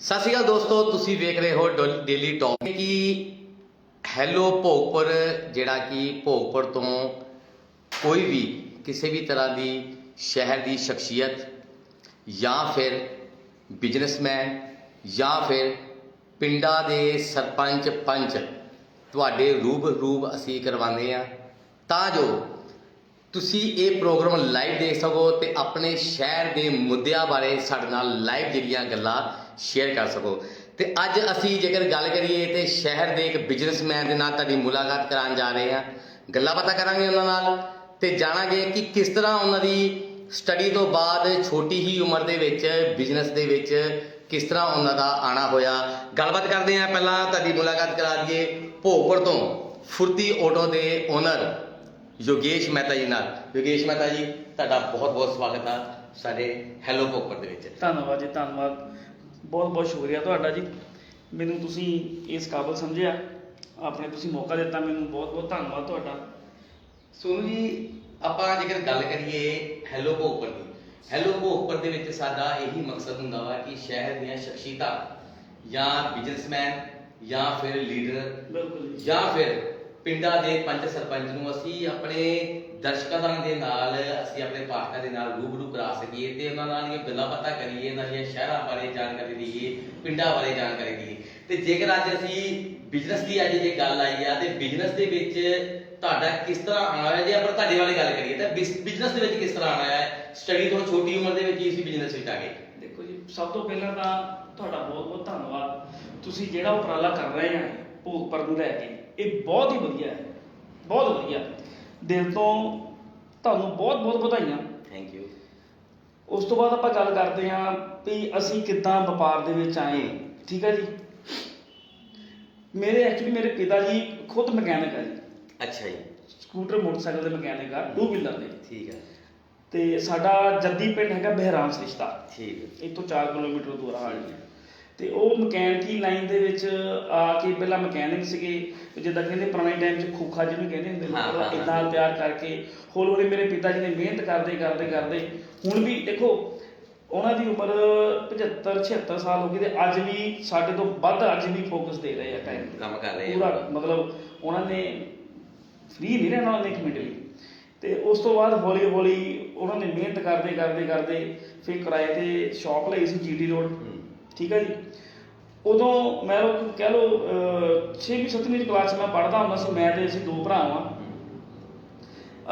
ਸਤਿ ਸ਼੍ਰੀ ਅਕਾਲ ਦੋਸਤੋ, ਤੁਸੀਂ ਵੇਖ ਰਹੇ ਹੋ ਡੇਲੀ ਟਾਕ ਕਿ ਹੈਲੋ ਭੋਗਪੁਰ, ਜਿਹੜਾ ਕਿ ਭੋਗਪੁਰ ਤੋਂ ਕੋਈ ਵੀ ਕਿਸੇ ਵੀ ਤਰ੍ਹਾਂ ਦੀ ਸ਼ਹਿਰ ਦੀ ਸ਼ਖਸੀਅਤ ਜਾਂ ਫਿਰ ਬਿਜ਼ਨਸਮੈਨ ਜਾਂ ਫਿਰ ਪਿੰਡਾਂ ਦੇ ਸਰਪੰਚ, ਪੰਚ ਤੁਹਾਡੇ ਰੂਬ ਰੂਬ ਅਸੀਂ ਕਰਵਾਉਂਦੇ ਆ ਤਾਂ ਜੋ ਤੁਸੀਂ ਇਹ ਪ੍ਰੋਗਰਾਮ ਲਾਈਵ ਦੇਖ ਸਕੋ ਤੇ ਆਪਣੇ ਸ਼ਹਿਰ ਦੇ ਮੁੱਦਿਆਂ ਬਾਰੇ ਸਾਡੇ ਨਾਲ ਲਾਈਵ ਜਿਹੜੀਆਂ ਗੱਲਾਂ ਸ਼ੇਅਰ ਕਰ ਸਕੋ। ਤੇ ਅੱਜ ਅਸੀਂ ਜੇਕਰ ਗੱਲ ਕਰੀਏ ਤੇ ਸ਼ਹਿਰ ਦੇ ਇੱਕ ਬਿਜ਼ਨਸਮੈਨ ਦੇ ਨਾਲ ਤੁਹਾਡੀ ਮੁਲਾਕਾਤ ਕਰਾਉਣ ਜਾ ਰਹੇ ਹਾਂ। ਗੱਲਾਂ ਬਾਤਾਂ ਕਰਾਂਗੇ ਉਹਨਾਂ ਨਾਲ ਤੇ ਜਾਣਾਂਗੇ ਕਿ ਕਿਸ ਤਰ੍ਹਾਂ ਉਹਨਾਂ ਦੀ ਸਟੱਡੀ ਤੋਂ ਬਾਅਦ ਛੋਟੀ ਹੀ ਉਮਰ ਦੇ ਵਿੱਚ ਬਿਜ਼ਨਸ ਦੇ ਵਿੱਚ ਕਿਸ ਤਰ੍ਹਾਂ ਉਹਨਾਂ ਦਾ ਆਣਾ ਹੋਇਆ। ਗੱਲਬਾਤ ਕਰਦੇ ਹਾਂ ਪਹਿਲਾਂ ਤੁਹਾਡੀ ਮੁਲਾਕਾਤ ਕਰਾ ਦਈਏ ਭੋਗਪੁਰ ਤੋਂ ਫੁਰਤੀ ਆਟੋ ਦੇ ਓਨਰ ਯੋਗੇਸ਼ ਮਹਿਤਾ ਜੀ ਨਾਲ। ਯੋਗੇਸ਼ ਮਹਿਤਾ ਜੀ, ਤੁਹਾਡਾ ਬਹੁਤ ਬਹੁਤ ਸਵਾਗਤ ਆ ਸਾਡੇ ਹੈਲੋ ਭੋਗਪੁਰ ਦੇ ਵਿੱਚ। ਧੰਨਵਾਦ ਜੀ, ਧੰਨਵਾਦ। ਬਹੁਤ ਬਹੁਤ ਸ਼ੁਕਰੀਆ ਤੁਹਾਡਾ ਜੀ। ਮੈਨੂੰ ਤੁਸੀਂ ਇਸ ਕਾਬਲ ਸਮਝਿਆ। ਆਪਣੇ ਤੁਸੀਂ ਮੌਕਾ ਦਿੱਤਾ ਮੈਨੂੰ ਬਹੁਤ ਬਹੁਤ ਧੰਨਵਾਦ ਤੁਹਾਡਾ। ਸੋਨੂ ਜੀ ਆਪਾਂ ਜੇਕਰ ਗੱਲ ਕਰੀਏ ਹੈਲੋ ਭੋਗਪੁਰ ਦੀ। ਹੈਲੋ ਭੋਗਪੁਰ ਦੇ ਵਿੱਚ ਸਾਡਾ ਇਹੀ ਮਕਸਦ ਹੁੰਦਾ ਵਾ ਕਿ ਸ਼ਹਿਰ ਦੀਆਂ ਸ਼ਖਸੀਅਤਾਂ ਜਾਂ ਬਿਜ਼ਨਸਮੈਨ ਜਾਂ ਫਿਰ ਲੀਡਰ ਜਾਂ ਫਿਰ ਪਿੰਡਾਂ ਦੇ ਪੰਚ ਸਰਪੰਚ ਨੂੰ ਅਸੀਂ ਆਪਣੇ ਦਰਸ਼ਕਾਂ ਦੇ ਨਾਲ, ਅਸੀਂ ਆਪਣੇ ਪਾਠਕਾਂ ਦੇ ਨਾਲ ਰੂਬਰੂ ਕਰਾ ਸਕੀਏ ਤੇ ਉਹਨਾਂ ਨਾਲ ਇਹ ਗੱਲਾਂ ਬਾਤਾਂ ਕਰੀਏ ਇਹਨਾਂ ਦੀਆਂ ਸ਼ਹਿਰਾਂ ਬਾਰੇ ਜਾਣਕਾਰੀ ਦਈਏ ਪਿੰਡਾਂ ਬਾਰੇ ਜਾਣਕਾਰੀ ਦਈਏ ਤੇ ਜੇਕਰ ਅੱਜ ਅਸੀਂ ਬਿਜ਼ਨਸ ਦੀ ਅੱਜ ਜੇ ਗੱਲ ਆਈ ਆ, ਤੇ ਬਿਜ਼ਨਸ ਦੇ ਵਿੱਚ ਤੁਹਾਡਾ ਕਿਸ ਤਰ੍ਹਾਂ ਆਉਣਾ ਹੈ ਜੇ ਆਪਾਂ ਤੁਹਾਡੇ ਬਾਰੇ ਗੱਲ ਕਰੀਏ, ਤਾਂ ਬਿਜ਼ਨਸ ਦੇ ਵਿੱਚ ਕਿਸ ਤਰ੍ਹਾਂ ਆਉਣਾ ਹੈ ਸਟੱਡੀ ਤੋਂ ਛੋਟੀ ਉਮਰ ਦੇ ਵਿੱਚ ਹੀ ਅਸੀਂ ਬਿਜ਼ਨਸ ਵਿੱਚ ਆ ਗਏ। ਦੇਖੋ ਜੀ, ਸਭ ਤੋਂ ਪਹਿਲਾਂ ਤਾਂ ਤੁਹਾਡਾ ਬਹੁਤ ਬਹੁਤ ਧੰਨਵਾਦ। ਤੁਸੀਂ ਜਿਹੜਾ ਉਪਰਾਲਾ ਕਰ ਰਹੇ ਆ ਭੋਗਪੁਰ ਨੂੰ ਲੈ ਕੇ। ਇਹ ਬਹੁਤ ਹੀ ਵਧੀਆ ਹੈ। ਬਹੁਤ ਵਧੀਆ। ਦਿਲ ਤੋਂ ਤੁਹਾਨੂੰ ਬਹੁਤ ਬਹੁਤ ਵਧਾਈਆਂ। ਥੈਂਕ ਯੂ ਉਸ ਤੋਂ ਬਾਅਦ ਆਪਾਂ ਗੱਲ ਕਰਦੇ ਹਾਂ ਵੀ ਅਸੀਂ ਕਿੱਦਾਂ ਵਪਾਰ ਦੇ ਵਿੱਚ ਆਏ। ਠੀਕ ਹੈ ਜੀ? ਮੇਰੇ ਐਕਚੁਅਲੀ ਮੇਰੇ ਪਿਤਾ ਜੀ ਖੁਦ ਮਕੈਨਿਕ ਹੈ ਜੀ। ਅੱਛਾ ਜੀ। ਸਕੂਟਰ ਮੋਟਰਸਾਈਕਲ ਦੇ ਮਕੈਨਿਕ ਆ ਟੂ ਵੀਲਰ ਦੇ। ਠੀਕ ਹੈ ਤੇ ਸਾਡਾ ਜੱਦੀ ਪਿੰਡ ਹੈਗਾ ਬਹਿਰਾਮ ਸਰਿਸ਼ਤਾ ਠੀਕ ਹੈ ਇੱਥੋਂ 4 ਕਿਲੋਮੀਟਰ ਦੂਰ ਆ। ਜੀ ਤੇ ਉਹ ਮਕੈਨਿਕੀ ਲਾਈਨ ਦੇ ਵਿੱਚ ਆ ਕੇ ਪਹਿਲਾਂ ਮਕੈਨਿਕ ਸੀਗੇ ਜਿੱਦਾਂ ਕਹਿੰਦੇ ਪੁਰਾਣੇ ਟਾਈਮ 'ਚ ਖੋਖਾ ਜਿਹਨੂੰ ਕਹਿੰਦੇ ਹੁੰਦੇ ਹਾਂ। ਇਦਾਂ ਤਿਆਰ ਕਰਕੇ ਹੌਲੀ ਹੌਲੀ ਮੇਰੇ ਪਿਤਾ ਜੀ ਨੇ ਮਿਹਨਤ ਕਰਦੇ ਕਰਦੇ ਕਰਦੇ ਹੁਣ ਵੀ ਦੇਖੋ ਉਹਨਾਂ ਦੀ ਉਮਰ 75 76 ਸਾਲ ਹੋ ਗਈ ਤੇ ਅੱਜ ਵੀ ਸਾਡੇ ਤੋਂ ਵੱਧ ਅੱਜ ਵੀ ਫੋਕਸ ਦੇ ਰਹੇ ਆ ਟਾਈਮ ਕੰਮ ਕਰ ਰਹੇ ਆ। ਪੂਰਾ ਮਤਲਬ ਉਹਨਾਂ ਨੇ ਫ੍ਰੀ ਨਹੀਂ ਰਹਿਣਾ ਉਹਨਾਂ ਨੇ ਇੱਕ ਮਿੰਟ ਵੀ ਤੇ ਉਸ ਤੋਂ ਬਾਅਦ ਹੌਲੀ ਹੌਲੀ ਉਹਨਾਂ ਨੇ ਮਿਹਨਤ ਕਰਦੇ ਕਰਦੇ ਕਰਦੇ ਫਿਰ ਕਿਰਾਏ ਤੇ ਸ਼ਾਪ ਲਈ ਸੀ ਜੀਟੀ ਰੋਡ। ਠੀਕ ਹੈ ਜੀ ਉਦੋਂ ਮੈਂ ਉਹ ਕਹਿ ਲਓ 6ਵੀਂ 7ਵੀਂ ਕਲਾਸ ਮੈਂ ਪੜ੍ਹਦਾ ਹੁੰਦਾ ਸੀ ਮੈਂ ਤੇ ਅਸੀਂ ਦੋ ਭਰਾ